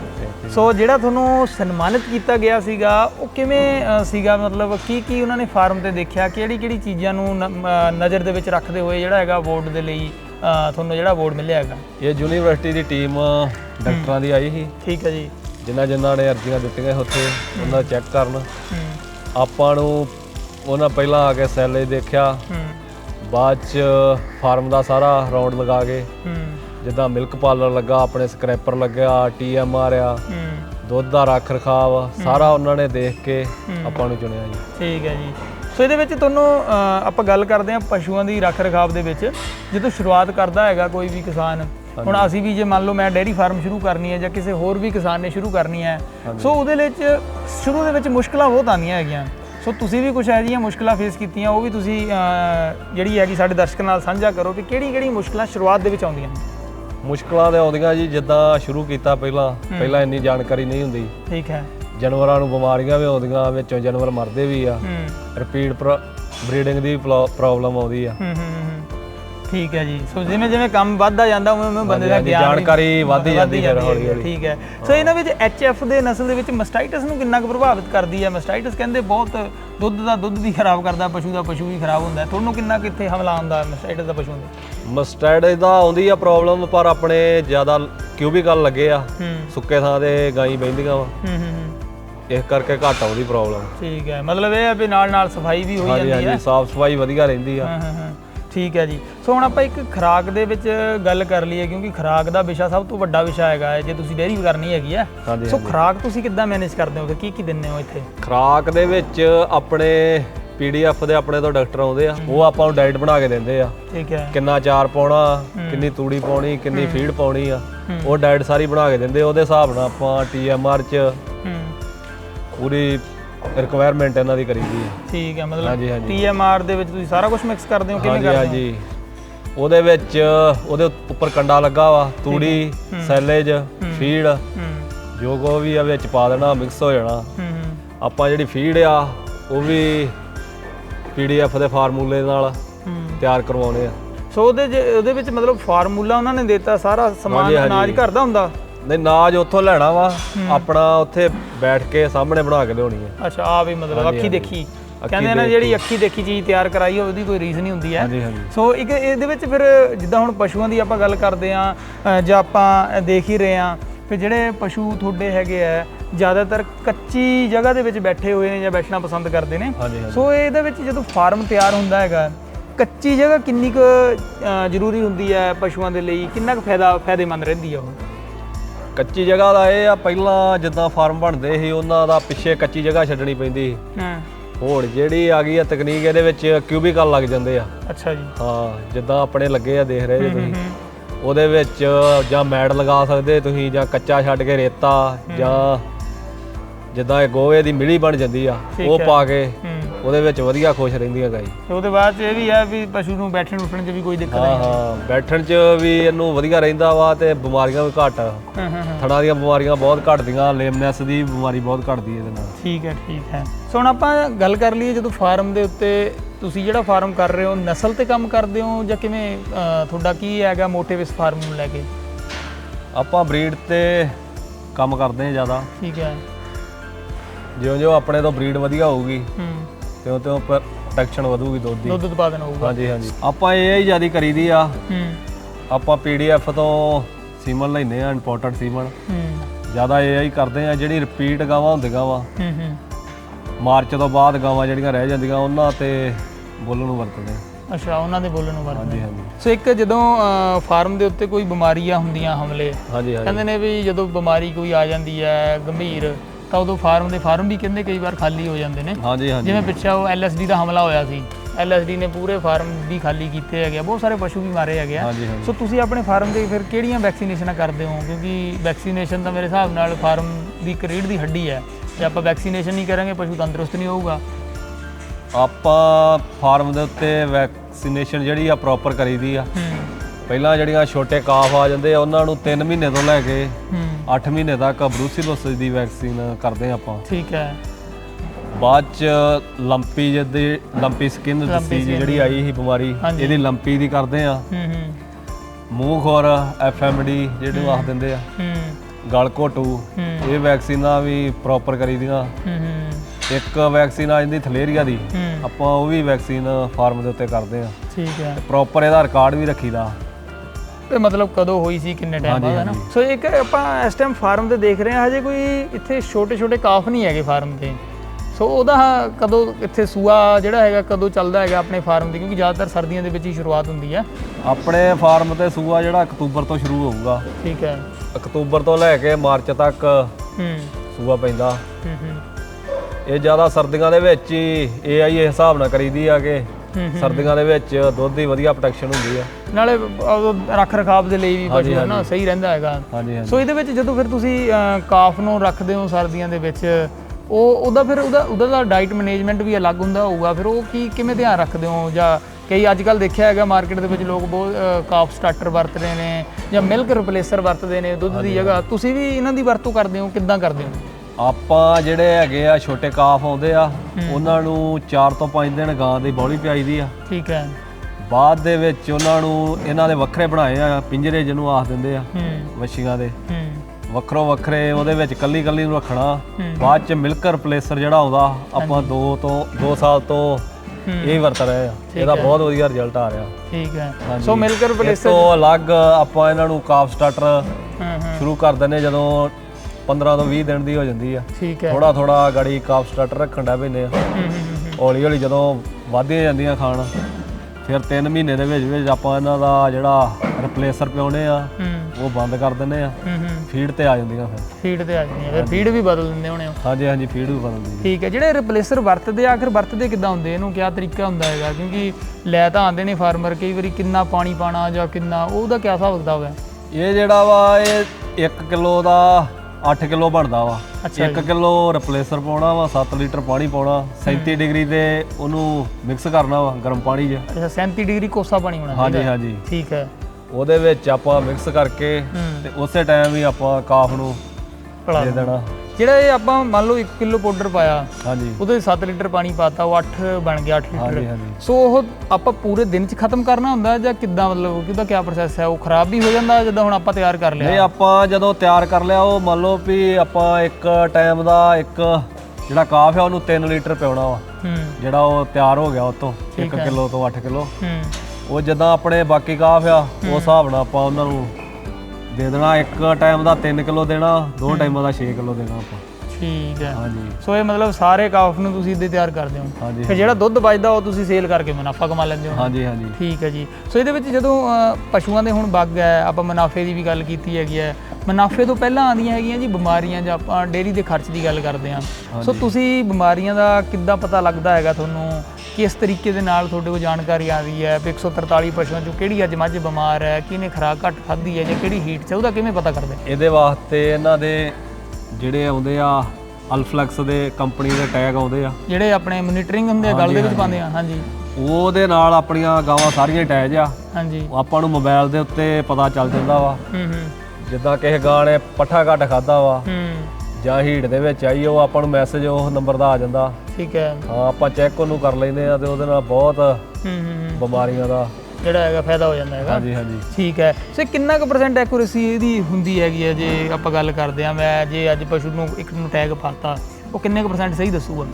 ਸੋ ਜਿਹੜਾ ਤੁਹਾਨੂੰ ਸਨਮਾਨਿਤ ਕੀਤਾ ਗਿਆ ਸੀਗਾ ਉਹ ਕਿਵੇਂ ਸੀਗਾ? ਮਤਲਬ ਕੀ ਕੀ ਉਹਨਾਂ ਨੇ ਫਾਰਮ ਤੇ ਦੇਖਿਆ? ਕਿਹੜੀ ਕਿਹੜੀ ਚੀਜ਼ਾਂ ਨੂੰ ਨਜ਼ਰ ਦੇ ਵਿੱਚ ਰੱਖਦੇ ਹੋਏ ਜਿਹੜਾ ਹੈਗਾ ਅਵਾਰਡ ਦੇ ਲਈ ਤੁਹਾਨੂੰ ਜਿਹੜਾ ਅਵਾਰਡ ਮਿਲਿਆ ਹੈਗਾ? ਇਹ ਯੂਨੀਵਰਸਿਟੀ ਦੀ ਟੀਮ ਡਾਕਟਰਾਂ ਦੀ ਆਈ ਸੀ। ਠੀਕ ਹੈ ਜੀ। ਜਿਨ੍ਹਾਂ ਜਿਨ੍ਹਾਂ ਨੇ ਅਰਜ਼ੀਆਂ ਦਿੱਤੀਆਂ ਉੱਥੇ ਉਹਨਾਂ ਚੈੱਕ ਕਰਨ। ਆਪਾਂ ਨੂੰ ਉਹਨਾਂ ਪਹਿਲਾਂ ਆ ਕੇ ਸੈਲੇ ਦੇਖਿਆ। ਬਾਅਦ ਚ ਫਾਰਮ ਦਾ ਸਾਰਾ ਰਾਉਂਡ ਲਗਾ ਕੇ। ਜਿੱਦਾਂ ਮਿਲਕ ਪਾਰਲਰ ਲੱਗਾ ਆਪਣੇ ਸਕ੍ਰੈਪਰ ਲੱਗਿਆ ਟੀਐਮਆਰ ਆ ਦੁੱਧ ਦਾ ਰੱਖ ਰਖਾਵ ਸਾਰਾ ਉਹਨਾਂ ਨੇ ਦੇਖ ਕੇ ਆਪਾਂ ਨੂੰ ਚੁਣਿਆ ਜੀ। ਠੀਕ ਹੈ ਜੀ। ਸੋ ਇਹਦੇ ਵਿੱਚ ਤੁਹਾਨੂੰ ਆਪਾਂ ਗੱਲ ਕਰਦੇ ਹਾਂ ਪਸ਼ੂਆਂ ਦੀ ਰੱਖ ਰਖਾਵ ਦੇ ਵਿੱਚ। ਜਦੋਂ ਸ਼ੁਰੂਆਤ ਕਰਦਾ ਹੈਗਾ ਕੋਈ ਵੀ ਕਿਸਾਨ ਹੁਣ ਅਸੀਂ ਵੀ ਜੇ ਮੰਨ ਲਓ ਮੈਂ ਡੇਅਰੀ ਫਾਰਮ ਸ਼ੁਰੂ ਕਰਨੀ ਹੈ ਜਾਂ ਕਿਸੇ ਹੋਰ ਵੀ ਕਿਸਾਨ ਨੇ ਸ਼ੁਰੂ ਕਰਨੀ ਹੈ ਸੋ ਉਹਦੇ ਵਿੱਚ ਸ਼ੁਰੂ ਦੇ ਵਿੱਚ ਮੁਸ਼ਕਲਾਂ ਬਹੁਤ ਆਉਂਦੀਆਂ ਹੈਗੀਆਂ। ਸੋ ਤੁਸੀਂ ਵੀ ਕੁਝ ਇਹੋ ਜਿਹੀਆਂ ਮੁਸ਼ਕਲਾਂ ਫੇਸ ਕੀਤੀਆਂ ਉਹ ਵੀ ਤੁਸੀਂ ਜਿਹੜੀ ਹੈਗੀ ਸਾਡੇ ਦਰਸ਼ਕਾਂ ਨਾਲ ਸਾਂਝਾ ਕਰੋ ਕਿ ਕਿਹੜੀ ਕਿਹੜੀ ਮੁਸ਼ਕਲਾਂ ਸ਼ੁਰੂਆਤ ਦੇ ਵਿੱਚ ਆਉਂਦੀਆਂ ਨੇ। ਮੁਸ਼ਕਲਾਂ ਤੇ ਆਉਂਦੀਆਂ ਜੀ ਜਿੱਦਾਂ ਸ਼ੁਰੂ ਕੀਤਾ ਪਹਿਲਾਂ ਪਹਿਲਾਂ ਇੰਨੀ ਜਾਣਕਾਰੀ ਨਹੀਂ ਹੁੰਦੀ। ਠੀਕ ਹੈ। ਜਾਨਵਰਾਂ ਨੂੰ ਬਿਮਾਰੀਆਂ ਵੀ ਆਉਂਦੀਆਂ ਵਿੱਚੋਂ ਜਾਨਵਰ ਮਰਦੇ ਵੀ ਆ। ਰਿਪੀਟ ਬਰੀਡਿੰਗ ਦੀ ਪ੍ਰੋਬਲਮ ਆਉਂਦੀ ਆ। ਹੂੰ ਹੂੰ ਹੂੰ। ਠੀਕ ਹੈ ਜੀ। ਸੋ ਜਿਵੇਂ ਜਿਵੇਂ ਕੰਮ ਵੱਧਦਾ ਜਾਂਦਾ ਉਵੇਂ ਉਵੇਂ ਬੰਦੇ ਦਾ ਗਿਆਨ ਜਾਣਕਾਰੀ ਵੱਧਦੀ ਜਾਂਦੀ ਫਿਰ ਹੈ। ਹੌਲੀ ਹੌਲੀ। ਠੀਕ ਹੈ। ਸੋ ਇਹਨਾਂ ਵਿੱਚ ਐਚਐਫ ਦੇ ਨਸਲ ਦੇ ਵਿੱਚ ਮਸਟਾਈਟਸ ਨੂੰ ਕਿੰਨਾ ਕੁ ਪ੍ਰਭਾਵਿਤ ਕਰਦੀ ਹੈ? ਮਸਟਾਈਟਸ ਕਹਿੰਦੇ ਬਹੁਤ ਦੁੱਧ ਦਾ ਦੁੱਧ ਵੀ ਖਰਾਬ ਕਰਦਾ ਪਸ਼ੂ ਦਾ ਪਸ਼ੂ ਵੀ ਖਰਾਬ ਹੁੰਦਾ। ਤੁਹਾਨੂੰ ਕਿੰਨਾ ਕਿੱਥੇ ਹਮਲਾ ਆਉਂਦਾ ਮਸਟਾਈਟਸ ਦਾ ਪਸ਼ੂ ਦੇ ਮਸਟਰਡ ਦਾ ਆਉਂਦੀ ਆ ਪ੍ਰੋਬਲਮ ਪਰ ਆਪਣੇ ਜ਼ਿਆਦਾ ਕਿਊਬੀਕਲ ਲੱਗੇ ਆ। ਸੁੱਕੇ ਥਾਂ ਤੇ ਗਾਈ ਬਹਿੰਦੀਆਂ ਵਾ। ਹੂੰ ਹੂੰ ਇਸ ਕਰਕੇ ਘੱਟ ਆਉਂਦੀ ਪ੍ਰੋਬਲਮ ਠੀਕ ਹੈ। ਮਤਲਬ ਇਹ ਹੈ ਵੀ ਨਾਲ ਨਾਲ ਸਫ਼ਾਈ ਵੀ ਹੋਈ ਜਾਂਦੀ ਹੈ। ਹਾਂਜੀ ਸਾਫ਼ ਸਫ਼ਾਈ ਵਧੀਆ ਰਹਿੰਦੀ ਆ। ਹਾਂ ਹਾਂ। ਠੀਕ ਹੈ ਜੀ। ਸੋ ਹੁਣ ਆਪਾਂ ਇੱਕ ਖਰਾਕ ਦੇ ਵਿੱਚ ਗੱਲ ਕਰ ਲਈਏ ਕਿਉਂਕਿ ਖਰਾਕ ਦਾ ਵਿਸ਼ਾ ਸਭ ਤੋਂ ਵੱਡਾ ਵਿਸ਼ਾ ਹੈਗਾ ਹੈ ਜੇ ਤੁਸੀਂ ਡੇਅਰੀ ਕਰਨੀ ਹੈਗੀ ਹੈ। ਹਾਂਜੀ ਸੋ ਖਰਾਕ ਤੁਸੀਂ ਕਿੱਦਾਂ ਮੈਨੇਜ ਕਰਦੇ ਹੋ? ਫਿਰ ਕੀ ਕੀ ਦਿੰਦੇ ਹੋ ਇੱਥੇ? ਖਰਾਕ ਦੇ ਵਿੱਚ ਆਪਣੇ ਪੀਡੀਐਫ ਦੇ ਆਪਣੇ ਤੋਂ ਡਾਕਟਰ ਆਉਂਦੇ ਆ ਉਹ ਆਪਾਂ ਨੂੰ ਡਾਈਟ ਬਣਾ ਕੇ ਦਿੰਦੇ ਆ। ਠੀਕ ਹੈ। ਕਿੰਨਾ ਚਾਰ ਪਾਉਣਾ ਕਿੰਨੀ ਤੂੜੀ ਪਾਉਣੀ ਕਿੰਨੀ ਫੀਡ ਪਾਉਣੀ ਆ ਉਹ ਡਾਈਟ ਸਾਰੀ ਬਣਾ ਕੇ ਦਿੰਦੇ ਉਹਦੇ ਹਿਸਾਬ ਨਾਲ ਆਪਾਂ ਟੀਐਮਆਰ ਚ ਹੂੰ। ਪੂਰੀ ਰਿਕੁਆਇਰਮੈਂਟ ਇਹਨਾਂ ਦੀ ਕਰੀਦੀ ਹੈ ਠੀਕ ਹੈ ਮਤਲਬ ਹਾਂਜੀ ਦੇ ਵਿੱਚ ਤੁਸੀਂ ਸਾਰਾ ਕੁਝ ਮਿਕਸ ਕਰਦੇ ਹੋ ਕਿਵੇਂ ਹਾਂਜੀ ਕਰਦੇ ਹੋ? ਹਾਂਜੀ ਉਹਦੇ ਵਿੱਚ ਉਹਦੇ ਉੱਪਰ ਕੰਡਾ ਲੱਗਾ ਵਾ ਤੂੜੀ ਸੈਲੇਜ ਫੀਡ। ਹੂੰ। ਜੋ ਕੋ ਵੀ ਆ ਵਿੱਚ ਪਾ ਦੇਣਾ ਮਿਕਸ ਹੋ ਜਾਣਾ। ਹੂੰ ਹੂੰ। ਆਪਾਂ ਜਿਹੜੀ ਫੀਡ ਆ ਉਹ ਵੀ ਪੀਡੀਐਫ ਦੇ ਫਾਰਮੂਲੇ ਨਾਲ ਹੂੰ। ਤਿਆਰ ਕਰਵਾਉਣੇ ਆ। ਸੋ ਉਹਦੇ ਉਹਦੇ ਵਿੱਚ ਮਤਲਬ ਫਾਰਮੂਲਾ ਉਹਨਾਂ ਨੇ ਦਿੱਤਾ ਸਾਰਾ ਸਮਾਨ ਹਾਂਜੀ, ਹਾਂਜੀ। ਅਨਾਜ ਘਰ ਦਾ ਹੁੰਦਾ? ਨਹੀਂ ਨਾਜ ਉੱਥੋਂ ਲੈਣਾ ਵਾ ਆਪਣਾ ਉੱਥੇ ਬੈਠ ਕੇ ਸਾਹਮਣੇ ਬਣਾ ਕੇ ਲਿਆਉਣੀ ਹੈ ਅੱਛਾ ਆ ਵੀ ਮਤਲਬ ਅੱਖੀ। ਦੇਖੀ। ਕਹਿੰਦੇ ਨਾ ਜਿਹੜੀ ਅੱਖੀ ਦੇਖੀ ਚੀਜ਼ ਤਿਆਰ ਕਰਾਈ ਹੋਵੇ ਉਹਦੀ ਕੋਈ ਰੀਸ ਨਹੀਂ ਹੁੰਦੀ ਹੈ। ਸੋ ਇੱਕ ਇਹਦੇ ਵਿੱਚ ਫਿਰ ਜਿੱਦਾਂ ਹੁਣ ਪਸ਼ੂਆਂ ਦੀ ਆਪਾਂ ਗੱਲ ਕਰਦੇ ਆ ਜਾਂ ਆਪਾਂ ਦੇਖ ਹੀ ਰਹੇ ਆ ਕਿ ਜਿਹੜੇ ਪਸ਼ੂ ਤੁਹਾਡੇ ਹੈਗੇ ਆ ਜ਼ਿਆਦਾਤਰ ਕੱਚੀ ਜਗ੍ਹਾ ਦੇ ਵਿੱਚ ਬੈਠੇ ਹੋਏ ਨੇ ਜਾਂ ਬੈਠਣਾ ਪਸੰਦ ਕਰਦੇ ਨੇ। ਸੋ ਇਹਦੇ ਵਿੱਚ ਜਦੋਂ ਫਾਰਮ ਤਿਆਰ ਹੁੰਦਾ ਹੈਗਾ ਕੱਚੀ ਜਗ੍ਹਾ ਕਿੰਨੀ ਕੁ ਜ਼ਰੂਰੀ ਹੁੰਦੀ ਹੈ ਪਸ਼ੂਆਂ ਦੇ ਲਈ? ਕਿੰਨਾ ਕੁ ਫਾਇਦਾ ਫਾਇਦੇਮੰਦ ਰਹਿੰਦੀ ਹੈ ਉਹ? ਕੱਚੀ ਜਗ੍ਹਾ ਦਾ ਇਹ ਆ ਪਹਿਲਾਂ ਜਿੱਦਾਂ ਫਾਰਮ ਬਣਦੇ ਸੀ ਉਹਨਾਂ ਦਾ ਪਿੱਛੇ ਕੱਚੀ ਜਗ੍ਹਾ ਛੱਡਣੀ ਪੈਂਦੀ ਸੀ। ਹਾਂ। ਹੁਣ ਜਿਹੜੀ ਆ ਗਈ ਆ ਤਕਨੀਕ ਇਹਦੇ ਵਿੱਚ ਕਿਊਬੀਕਲ ਲੱਗ ਜਾਂਦੇ ਆ। ਅੱਛਾ ਜੀ। ਹਾਂ ਜਿੱਦਾਂ ਆਪਣੇ ਲੱਗੇ ਆ ਦੇਖ ਰਹੇ ਜੇ ਤੁਸੀਂ। ਉਹਦੇ ਵਿੱਚ ਜਾਂ ਮੈਟ ਲਗਾ ਸਕਦੇ ਤੁਸੀਂ ਜਾਂ ਕੱਚਾ ਛੱਡ ਕੇ ਰੇਤਾ ਜਾਂ ਜਿੱਦਾਂ ਇਹ ਗੋਵੇ ਦੀ ਮਿਲੀ ਬਣ ਜਾਂਦੀ ਆ ਉਹ। ਪਾ ਕੇ ਉਹਦੇ ਵਿੱਚ ਵਧੀਆ ਖੁਸ਼ ਰਹਿੰਦੀਆਂ ਗਾਈ। ਤੇ ਉਹਦੇ ਬਾਅਦ 'ਚ ਇਹ ਵੀ ਹੈ ਵੀ ਪਸ਼ੂ ਨੂੰ ਬੈਠਣ ਉੱਠਣ 'ਚ ਵੀ ਕੋਈ ਦਿੱਕਤ ਹਾਂ ਨਹੀਂ ਹਾਂ ਬੈਠਣ 'ਚ ਵੀ ਇਹਨੂੰ ਵਧੀਆ ਰਹਿੰਦਾ ਵਾ ਤੇ ਬਿਮਾਰੀਆਂ ਵੀ ਘੱਟ ਹਾਂ ਹਾਂ ਹਾਂ। ਥਣਾ ਦੀਆਂ ਬਿਮਾਰੀਆਂ ਬਹੁਤ ਘਟਦੀਆਂ ਲੇਮਨੈਸ ਦੀ ਬਿਮਾਰੀ ਬਹੁਤ ਘਟਦੀ ਇਹਦੇ ਨਾਲ। ਠੀਕ ਹੈ ਠੀਕ ਹੈ। ਸੋ ਹੁਣ ਆਪਾਂ ਗੱਲ ਕਰ ਲਈਏ ਜਦੋਂ ਫਾਰਮ ਦੇ ਉੱਤੇ ਤੁਸੀਂ ਜਿਹੜਾ ਫਾਰਮ ਕਰ ਰਹੇ ਹੋ ਨਸਲ ਤੇ ਕੰਮ ਕਰਦੇ ਹੋ ਜਾਂ ਕਿਵੇਂ ਅਹ, ਤੁਹਾਡਾ ਕੀ ਹੈਗਾ ਮੋਟਿਵ ਇਸ ਫਾਰਮ ਨੂੰ ਲੈ ਕੇ? ਆਪਾਂ ਬਰੀਡ ਤੇ ਕੰਮ ਕਰਦੇ ਹਾਂ ਜ਼ਿਆਦਾ। ਠੀਕ ਹੈ। ਜਿਉਂ ਜਿਉਂ ਆਪਣੇ ਤੋਂ ਬਰੀਡ ਵਧੀਆ ਹੋਊਗੀ ਹੂੰ। ਤਿਉਂ ਤਿਉਂ ਪ੍ਰੋਟੈਕਸ਼ਨ ਵਧੂਗੀ ਦੁੱਧ ਦੀ। ਦੁੱਧ ਉਤਪਾਦਨ ਹੋਊਗਾ। ਹਾਂਜੀ ਹਾਂਜੀ। ਆਪਾਂ ਇਹ ਹੀ ਜ਼ਿਆਦਾ ਕਰੀਦੀ ਆ। ਹੂੰ। ਆਪਾਂ ਪੀਡੀਐਫ ਤੋਂ ਸੀਮਨ ਲੈਨੇ ਆ ਇੰਪੋਰਟਡ ਸੀਮਨ। ਹੂੰ। ਜ਼ਿਆਦਾ ਇਹ ਹੀ ਕਰਦੇ ਆ ਜਿਹੜੀ ਰਿਪੀਟ ਗਾਵਾਂ ਹੁੰਦੀਆਂ ਵਾ। ਹੂੰ ਹੂੰ। ਮਾਰਚ ਤੋਂ ਬਾਅਦ ਗਾਵਾਂ ਜਿਹੜੀਆਂ ਰਹਿ ਜਾਂਦੀਆਂ ਉਹਨਾਂ ਤੇ ਬੋਲਣ ਨੂੰ ਵਰਤਦੇ ਆ। ਅੱਛਾ ਉਹਨਾਂ ਦੇ ਬੋਲਣ ਨੂੰ ਵਰਤਦੇ ਹਾਂਜੀ ਹਾਂਜੀ। ਸੋ ਇੱਕ ਜਦੋਂ ਫਾਰਮ ਦੇ ਉੱਤੇ ਕੋਈ ਬਿਮਾਰੀਆਂ ਹੁੰਦੀਆਂ ਹਮਲੇ ਹਾਂਜੀ ਹਾਂਜੀ। ਕਹਿੰਦੇ ਨੇ ਵੀ ਜਦੋਂ ਬਿਮਾਰੀ ਕੋਈ ਆ ਜਾਂਦੀ ਹੈ ਗੰਭੀਰ ਤਾਂ ਉਦੋਂ ਫਾਰਮ ਦੇ ਫਾਰਮ ਵੀ ਕਹਿੰਦੇ ਕਈ ਵਾਰ ਖਾਲੀ ਹੋ ਜਾਂਦੇ ਨੇ। ਹਾਂਜੀ ਹਾਂਜੀ। ਜਿਵੇਂ ਪਿੱਛੇ ਉਹ ਐਲਐਸਡੀ ਦਾ ਹਮਲਾ ਹੋਇਆ ਸੀ। ਐਲਐਸਡੀ ਨੇ ਪੂਰੇ ਫਾਰਮ ਵੀ ਖਾਲੀ ਕੀਤੇ ਹੈਗੇ ਬਹੁਤ ਸਾਰੇ ਪਸ਼ੂ ਵੀ ਮਾਰੇ ਹੈਗੇ ਆ। ਹਾਂਜੀ ਹਾਂਜੀ। ਸੋ ਤੁਸੀਂ ਆਪਣੇ ਫਾਰਮ ਦੇ ਫਿਰ ਕਿਹੜੀਆਂ ਵੈਕਸੀਨੇਸ਼ਨਾਂ ਕਰਦੇ ਹੋ? ਕਿਉਂਕਿ ਵੈਕਸੀਨੇਸ਼ਨ ਤਾਂ ਮੇਰੇ ਹਿਸਾਬ ਨਾਲ ਫਾਰਮ ਦੀ ਇੱਕ ਰੀੜ ਦੀ ਹੱਡੀ ਹੈ। ਜੇ ਆਪਾਂ ਵੈਕਸੀਨੇਸ਼ਨ ਨਹੀਂ ਕਰਾਂਗੇ ਪਸ਼ੂ ਤੰਦਰੁਸਤ ਨਹੀਂ ਹੋਊਗਾ। ਆਪਾਂ ਫਾਰਮ ਦੇ ਉੱਤੇ ਵੈਕਸੀਨੇਸ਼ਨ ਜਿਹੜੀ ਆ ਪ੍ਰੋਪਰ ਕਰੀਦੀ ਆ। ਹੂੰ। ਪਹਿਲਾਂ ਜਿਹੜੀਆਂ ਛੋਟੇ ਕਾਫ ਆ ਜਾਂਦੇ ਆ ਉਹਨਾਂ ਨੂੰ 3 ਮਹੀਨੇ ਤੋਂ ਲੈ ਕੇ ਹੂੰ। 8 ਮਹੀਨੇ ਤੱਕ ਬਰੂਸੀਲੋਸਿਸ ਦੀ ਵੈਕਸੀਨ ਕਰਦੇ ਆ ਆਪਾਂ। ਠੀਕ ਹੈ। ਬਾਅਦ ਚ ਲੰਪੀ ਜਿਹਦੀ ਲੰਪੀ ਸਕਿਨ ਡਿਸੀਜ਼ ਜਿਹੜੀ ਆਈ ਸੀ ਬਿਮਾਰੀ। ਇਹਦੀ ਲੰਪੀ ਦੀ ਕਰਦੇ ਆ ਹੂੰ ਹੂੰ। ਮੂੰਹ ਖੋਰ ਐਫਐਮਡੀ ਜਿਹਨੂੰ ਆਖ ਦਿੰਦੇ ਆ। ਹੂੰ। ਗਲ ਘੋਟੂ। ਇਹ ਵੈਕਸੀਨਾਂ ਵੀ ਪ੍ਰੋਪਰ ਕਰੀਦੀਆਂ ਹੂੰ ਹੂੰ। ਇੱਕ ਵੈਕਸੀਨ ਆ ਜਾਂਦੀ ਥਲੇਰੀਆ ਦੀ। ਆਪਾਂ ਉਹ ਵੀ ਵੈਕਸੀਨ ਫਾਰਮ ਦੇ ਉੱਤੇ ਕਰਦੇ ਆ ਠੀਕ ਹੈ। ਪ੍ਰੋਪਰ ਇਹਦਾ ਰਿਕਾਰਡ ਵੀ ਰੱਖੀਦਾ। ਤੇ ਮਤਲਬ ਕਦੋਂ ਹੋਈ ਸੀ ਕਿੰਨੇ ਟਾਈਮ ਬਾਅਦ ਹੈ ਨਾ। ਸੋ ਇੱਕ ਆਪਾਂ ਇਸ ਟਾਈਮ ਫਾਰਮ ਤੇ ਦੇਖ ਰਹੇ ਹਾਂ ਹਜੇ ਕੋਈ ਇੱਥੇ ਛੋਟੇ ਛੋਟੇ ਕਾਫ ਨਹੀਂ ਹੈਗੇ ਫਾਰਮ ਤੇ ਸੋ ਉਹਦਾ ਕਦੋਂ ਇੱਥੇ ਸੂਆ ਜਿਹੜਾ ਹੈਗਾ ਕਦੋਂ ਚੱਲਦਾ ਹੈਗਾ ਆਪਣੇ ਫਾਰਮ ਤੇ ਕਿਉਂਕਿ ਜ਼ਿਆਦਾਤਰ ਸਰਦੀਆਂ ਦੇ ਵਿੱਚ ਹੀ ਸ਼ੁਰੂਆਤ ਹੁੰਦੀ ਹੈ। ਆਪਣੇ ਫਾਰਮ ਤੇ ਸੂਆ ਜਿਹੜਾ ਅਕਤੂਬਰ ਤੋਂ ਸ਼ੁਰੂ ਹੋਊਗਾ। ਠੀਕ ਹੈ। ਅਕਤੂਬਰ ਤੋਂ ਲੈ ਕੇ ਮਾਰਚ ਤੱਕ ਹੂੰ। ਸੂਆ ਪੈਂਦਾ। ਹੂੰ ਹੂੰ। ਇਹ ਜ਼ਿਆਦਾ ਸਰਦੀਆਂ ਦੇ ਵਿੱਚ ਹੀ ਇਹ ਆਈ ਇਹ ਹਿਸਾਬ ਨਾਲ ਕਰੀਦੀ ਆ ਕਿ। ਸਰਦੀਆਂ ਦੇ ਵਿੱਚ ਦੁੱਧ ਦੀ ਵਧੀਆ ਪ੍ਰੋਟੈਕਸ਼ਨ ਹੁੰਦੀ ਆ। ਨਾਲੇ ਉਹ ਰੱਖ ਰਖਾਵ ਦੇ ਲਈ ਵੀ ਪਸ਼ੂ ਹੈ ਨਾ ਸਹੀ ਰਹਿੰਦਾ ਹੈਗਾ। ਸੋ ਇਹਦੇ ਵਿੱਚ ਜਦੋਂ ਫਿਰ ਤੁਸੀਂ ਕਾਫ ਨੂੰ ਰੱਖਦੇ ਹੋ ਸਰਦੀਆਂ ਦੇ ਵਿੱਚ ਉਹ ਉਹਦਾ ਫਿਰ ਉਹਦਾ ਉਹਦਾ ਦਾ ਡਾਈਟ ਮੈਨੇਜਮੈਂਟ ਵੀ ਅਲੱਗ ਹੁੰਦਾ ਹੋਊਗਾ। ਫਿਰ ਉਹ ਕੀ ਕਿਵੇਂ ਧਿਆਨ ਰੱਖਦੇ ਹੋ? ਜਾਂ ਕਈ ਅੱਜ ਕੱਲ ਦੇਖਿਆ ਹੈਗਾ ਮਾਰਕੀਟ ਦੇ ਵਿੱਚ ਲੋਕ ਬਹੁਤ ਕਾਫ ਸਟਾਰਟਰ ਵਰਤ ਰਹੇ ਨੇ ਜਾਂ ਮਿਲਕ ਰਿਪਲੇਸਰ ਵਰਤਦੇ ਨੇ ਦੁੱਧ ਦੀ ਜਗ੍ਹਾ। ਤੁਸੀਂ ਵੀ ਇਹਨਾਂ ਦੀ ਵਰਤੋਂ ਕਰਦੇ ਹੋ? ਕਿੱਦਾਂ ਕਰਦੇ ਹੋ? ਆਪਾਂ ਜਿਹੜੇ ਹੈਗੇ ਆ ਛੋਟੇ ਕਾਫ ਆਉਂਦੇ ਆ ਉਹਨਾਂ ਨੂੰ 4 ਤੋਂ 5 ਦਿਨ ਗਾਂ ਦੀ ਬੌਲੀ ਪਿਆਈਦੀ ਆ। ਠੀਕ ਹੈ। ਬਾਅਦ ਦੇ ਵਿੱਚ ਉਹਨਾਂ ਨੂੰ ਇਹਨਾਂ ਦੇ ਵੱਖਰੇ ਬਣਾਏ ਆ ਪਿੰਜਰੇ ਜਿਹਨੂੰ ਆਖ ਦਿੰਦੇ ਆ ਵੱਛੀਆਂ ਦੇ। ਵੱਖਰੋ ਵੱਖਰੇ ਉਹਦੇ ਵਿੱਚ ਕੱਲੀ ਕੱਲੀ ਨੂੰ ਰੱਖਣਾ। ਬਾਅਦ ਚ ਮਿਲਕ ਰਿਪਲੇਸਰ ਜਿਹੜਾ ਆਉਂਦਾ ਆਪਾਂ 2 ਤੋਂ 2 ਸਾਲ ਤੋਂ। ਇਹ ਵਰਤ ਰਹੇ ਆ। ਇਹਦਾ ਬਹੁਤ ਵਧੀਆ ਰਿਜ਼ਲਟ ਆ ਰਿਹਾ। ਠੀਕ ਹੈ। ਸੋ ਮਿਲਕਰ ਪਲੇਸਰ ਤੋਂ ਅਲੱਗ ਆਪਾਂ ਇਹਨਾਂ ਨੂੰ ਕਾਫ ਸਟਾਰਟਰ ਸ਼ੁਰੂ ਕਰ ਦਿੰਦੇ ਜਦੋਂ 15 ਤੋਂ 20 ਦਿਨ ਦੀ ਹੋ ਜਾਂਦੀ ਆ। ਠੀਕ ਹੈ। ਥੋੜਾ ਥੋੜਾ ਗਾੜੀ ਕਾਫ ਸਟਾਰਟਰ ਰੱਖਣ ਦਾ ਪੈਂਦੇ ਆ। ਹੌਲੀ ਹੌਲੀ ਜਦੋਂ ਵਧਦੀਆਂ ਜਾਂਦੀਆਂ ਖਾਣ ਫਿਰ 3 ਮਹੀਨੇ ਦੇ ਵਿੱਚ ਵਿੱਚ ਆਪਾਂ ਇਹਨਾਂ ਦਾ ਜਿਹੜਾ ਰਿਪਲੇਸਰ ਪਿਉਣੇ ਆ ਉਹ ਬੰਦ ਕਰ ਦਿੰਦੇ ਆ। ਫੀਡ ਤੇ ਆ ਜਾਂਦੀਆਂ ਫਿਰ। ਫੀਡ ਤੇ ਆ ਜਾਂਦੀ ਹੈ ਫਿਰ ਫੀਡ ਵੀ ਬਦਲ ਦਿੰਦੇ ਹੋਣੇ ਹਾਂਜੀ ਹਾਂਜੀ ਫੀਡ ਵੀ ਬਦਲਦੀ ਠੀਕ ਹੈ। ਜਿਹੜੇ ਰਿਪਲੇਸਰ ਵਰਤਦੇ ਆ ਆਖਰ ਵਰਤਦੇ ਕਿੱਦਾਂ ਹੁੰਦੇ? ਇਹਨੂੰ ਕਿਆ ਤਰੀਕਾ ਹੁੰਦਾ ਹੈਗਾ? ਕਿਉਂਕਿ ਲੈ ਤਾਂ ਆਉਂਦੇ ਨੇ ਫਾਰਮਰ ਕਈ ਵਾਰੀ ਕਿੰਨਾ ਪਾਣੀ ਪਾਣਾ ਜਾਂ ਕਿੰਨਾ ਉਹਦਾ ਕਿਆ ਹਿਸਾਬ ਕਿਤਾਬ ਹੈ? ਇਹ ਜਿਹੜਾ ਵਾ ਇਹ 1 ਕਿਲੋ ਦਾ 8 ਕਿਲੋ ਬਣਦਾ ਵਾ। ਅੱਛਾ 1 ਕਿਲੋ ਰਿਪਲੇਸਰ ਪਾਉਣਾ ਵਾ 7 ਲੀਟਰ ਪਾਣੀ ਪਾਉਣਾ। 37 ਡਿਗਰੀ ਤੇ ਉਹਨੂੰ ਮਿਕਸ ਕਰਨਾ ਵਾ ਗਰਮ ਪਾਣੀ 'ਚ। ਅੱਛਾ 37 ਡਿਗਰੀ ਕੋਸਾ ਪਾਣੀ ਹੋਣਾ ਹਾਂਜੀ। ਹਾਂਜੀ। ਠੀਕ ਹੈ। ਉਹਦੇ ਵਿੱਚ ਆਪਾਂ ਮਿਕਸ ਕਰਕੇ ਤੇ ਉਸੇ ਟਾਈਮ ਹੀ ਆਪਾਂ ਕਾਫ ਨੂੰ ਦੇ ਦੇਣਾ। ਜਿਹੜਾ ਇਹ ਆਪਾਂ ਮੰਨ ਲਓ 1 ਕਿਲੋ ਪਾਊਡਰ ਪਾਇਆ ਹਾਂਜੀ। ਉਹਦੇ 7 ਲੀਟਰ ਪਾਣੀ ਪਾਤਾ ਉਹ 8 ਬਣ ਗਿਆ 8 ਹਾਂਜੀ ਲੀਟਰ। ਹਾਂਜੀ ਸੋ ਉਹ ਆਪਾਂ ਪੂਰੇ ਦਿਨ ਚ ਖਤਮ ਕਰਨਾ ਹੁੰਦਾ ਜਾਂ ਕਿੱਦਾਂ ਮਤਲਬ ਕਿਹਦਾ ਕਿਆ ਪ੍ਰੋਸੈਸ ਹੈ? ਉਹ ਖਰਾਬ ਵੀ ਹੋ ਜਾਂਦਾ ਜਦੋਂ ਹੁਣ ਆਪਾਂ ਤਿਆਰ ਕਰ ਨਹੀਂ ਲਿਆ ਆਪਾਂ ਜਦੋਂ ਤਿਆਰ ਕਰ ਲਿਆ ਉਹ ਮੰਨ ਲਓ ਵੀ ਆਪਾਂ ਇੱਕ ਟਾਈਮ ਦਾ ਇੱਕ ਜਿਹੜਾ ਕਾਫ ਹੈ ਉਹਨੂੰ 3 ਲੀਟਰ ਪਿਉਣਾ ਵਾ। ਹੂੰ। ਜਿਹੜਾ ਉਹ ਤਿਆਰ ਹੋ ਗਿਆ ਉਹ ਤੋਂ 1 ਠੀਕ ਹੈ। ਕਿਲੋ ਤੋਂ 8 ਕਿਲੋ। ਹੂੰ। ਉਹ ਜਿੱਦਾਂ ਆਪਣੇ ਬਾਕੀ ਕਾਫ ਆ ਉਸ ਹਿਸਾਬ ਨਾਲ ਆਪਾਂ ਉਹਨਾਂ ਨੂੰ ਦੇ ਦੇਣਾ ਇੱਕ ਟਾਈਮ ਦਾ 3 ਕਿਲੋ ਦੇਣਾ ਦੋ ਟਾਈਮਾਂ ਦਾ 6 ਕਿਲੋ ਦੇਣਾ ਆਪਾਂ। ਠੀਕ ਹੈ। ਹਾਂਜੀ। ਸੋ ਇਹ ਮਤਲਬ ਸਾਰੇ ਕਾਫ ਨੂੰ ਤੁਸੀਂ ਇੱਦੇ ਤਿਆਰ ਕਰਦੇ ਹੋ। ਹਾਂਜੀ ਫਿਰ ਜਿਹੜਾ ਦੁੱਧ ਬਚਦਾ ਉਹ ਤੁਸੀਂ ਸੇਲ ਕਰਕੇ ਮੁਨਾਫਾ ਕਮਾ ਲੈਂਦੇ ਹੋ। ਹਾਂਜੀ ਹਾਂਜੀ। ਠੀਕ ਹੈ ਜੀ। ਸੋ ਇਹਦੇ ਵਿੱਚ ਜਦੋਂ ਅ, ਪਸ਼ੂਆਂ ਦੇ ਹੁਣ ਬੱਗ ਹੈ ਆਪਾਂ ਮੁਨਾਫੇ ਦੀ ਵੀ ਗੱਲ ਕੀਤੀ ਹੈਗੀ ਹੈ। ਮੁਨਾਫੇ ਤੋਂ ਪਹਿਲਾਂ ਆਉਂਦੀਆਂ ਹੈਗੀਆਂ ਜੀ ਬਿਮਾਰੀਆਂ ਜਾਂ ਆਪਾਂ ਡੇਰੀ ਦੇ ਖਰਚ ਦੀ ਗੱਲ ਕਰਦੇ ਹਾਂ। ਸੋ ਤੁਸੀਂ ਬਿਮਾਰੀਆਂ ਦਾ ਕਿੱਦਾਂ ਪਤਾ ਲੱਗਦਾ ਹੈਗਾ ਤੁਹਾਨੂੰ? ਕਿਸ ਤਰੀਕੇ ਦੇ ਨਾਲ ਤੁਹਾਡੇ ਕੋਲ ਜਾਣਕਾਰੀ ਆ ਰਹੀ ਹੈ? ਵੀ 143 ਪਸ਼ੂਆਂ ਚੋਂ ਕਿਹੜੀ ਅੱਜ ਮੱਝ ਬਿਮਾਰ ਹੈ? ਕਿਹਨੇ ਖੁਰਾਕ ਘੱਟ ਖਾਧੀ ਹੈ ਜਾਂ ਕਿਹੜੀ ਹੀਟ 'ਚ ਉਹਦਾ ਕਿਵੇਂ ਪਤਾ ਕਰਦੇ? ਇਹਦੇ ਵਾਸਤੇ ਇਹਨਾਂ ਦੇ ਜਿਹੜੇ ਆਉਂਦੇ ਆ ਅਲਫਲੈਕਸ ਦੇ ਕੰਪਨੀ ਦੇ ਟੈਗ ਆਉਂਦੇ ਆ। ਜਿਹੜੇ ਆਪਣੇ ਮੋਨੀਟਰਿੰਗ ਹੁੰਦੇ ਆ ਗੱਲ ਦੇ ਵਿੱਚ ਪਾਉਂਦੇ ਆ? ਹਾਂਜੀ। ਉਹਦੇ ਨਾਲ ਆਪਣੀਆਂ ਗਾਵਾਂ ਸਾਰੀਆਂ ਅਟੈਚ ਆ। ਹਾਂਜੀ। ਉਹ ਆਪਾਂ ਨੂੰ ਮੋਬਾਈਲ ਦੇ ਉੱਤੇ ਪਤਾ ਚੱਲ ਜਾਂਦਾ ਵਾ। ਹੂੰ ਹੂੰ। ਜਿੱਦਾਂ ਕਿਸੇ ਗਾਂ ਨੇ ਪੱਠਾ ਘੱਟ ਖਾਦਾ ਵਾ। ਹੂੰ। ਜਾਂ ਹੀਟ ਦੇ ਵਿੱਚ ਆਈ ਉਹ ਆਪਾਂ ਨੂੰ ਮੈਸੇਜ ਉਹ ਨੰਬਰ ਦਾ ਆ ਜਾਂਦਾ। ਠੀਕ ਹੈ। ਹਾਂ ਆਪਾਂ ਚੈੱਕ ਉਹਨੂੰ ਕਰ ਲੈਂਦੇ ਆ ਤੇ ਉਹਦੇ ਨਾਲ ਬਹੁਤ ਹੂੰ ਹੂੰ। ਬਿਮਾਰੀਆਂ ਦਾ ਜਿਹੜਾ ਹੈਗਾ ਫਾਇਦਾ ਹੋ ਜਾਂਦਾ ਹੈਗਾ। ਹਾਂਜੀ ਹਾਂਜੀ। ਠੀਕ ਹੈ। ਸੋ ਕਿੰਨਾ ਕੁ ਪਰਸੈਂਟ ਐਕੂਰੇਸੀ ਇਹਦੀ ਹੁੰਦੀ ਹੈਗੀ ਹੈ ਜੇ ਆਪਾਂ ਗੱਲ ਕਰਦੇ ਆ ਮੈਂ ਜੇ ਅੱਜ ਪਸ਼ੂ ਨੂੰ ਇੱਕ ਨੂੰ ਟੈਗ ਪਾਤਾ ਉਹ ਕਿੰਨੇ ਕੁ ਪਰਸੈਂਟ ਸਹੀ ਦੱਸੂਗਾ?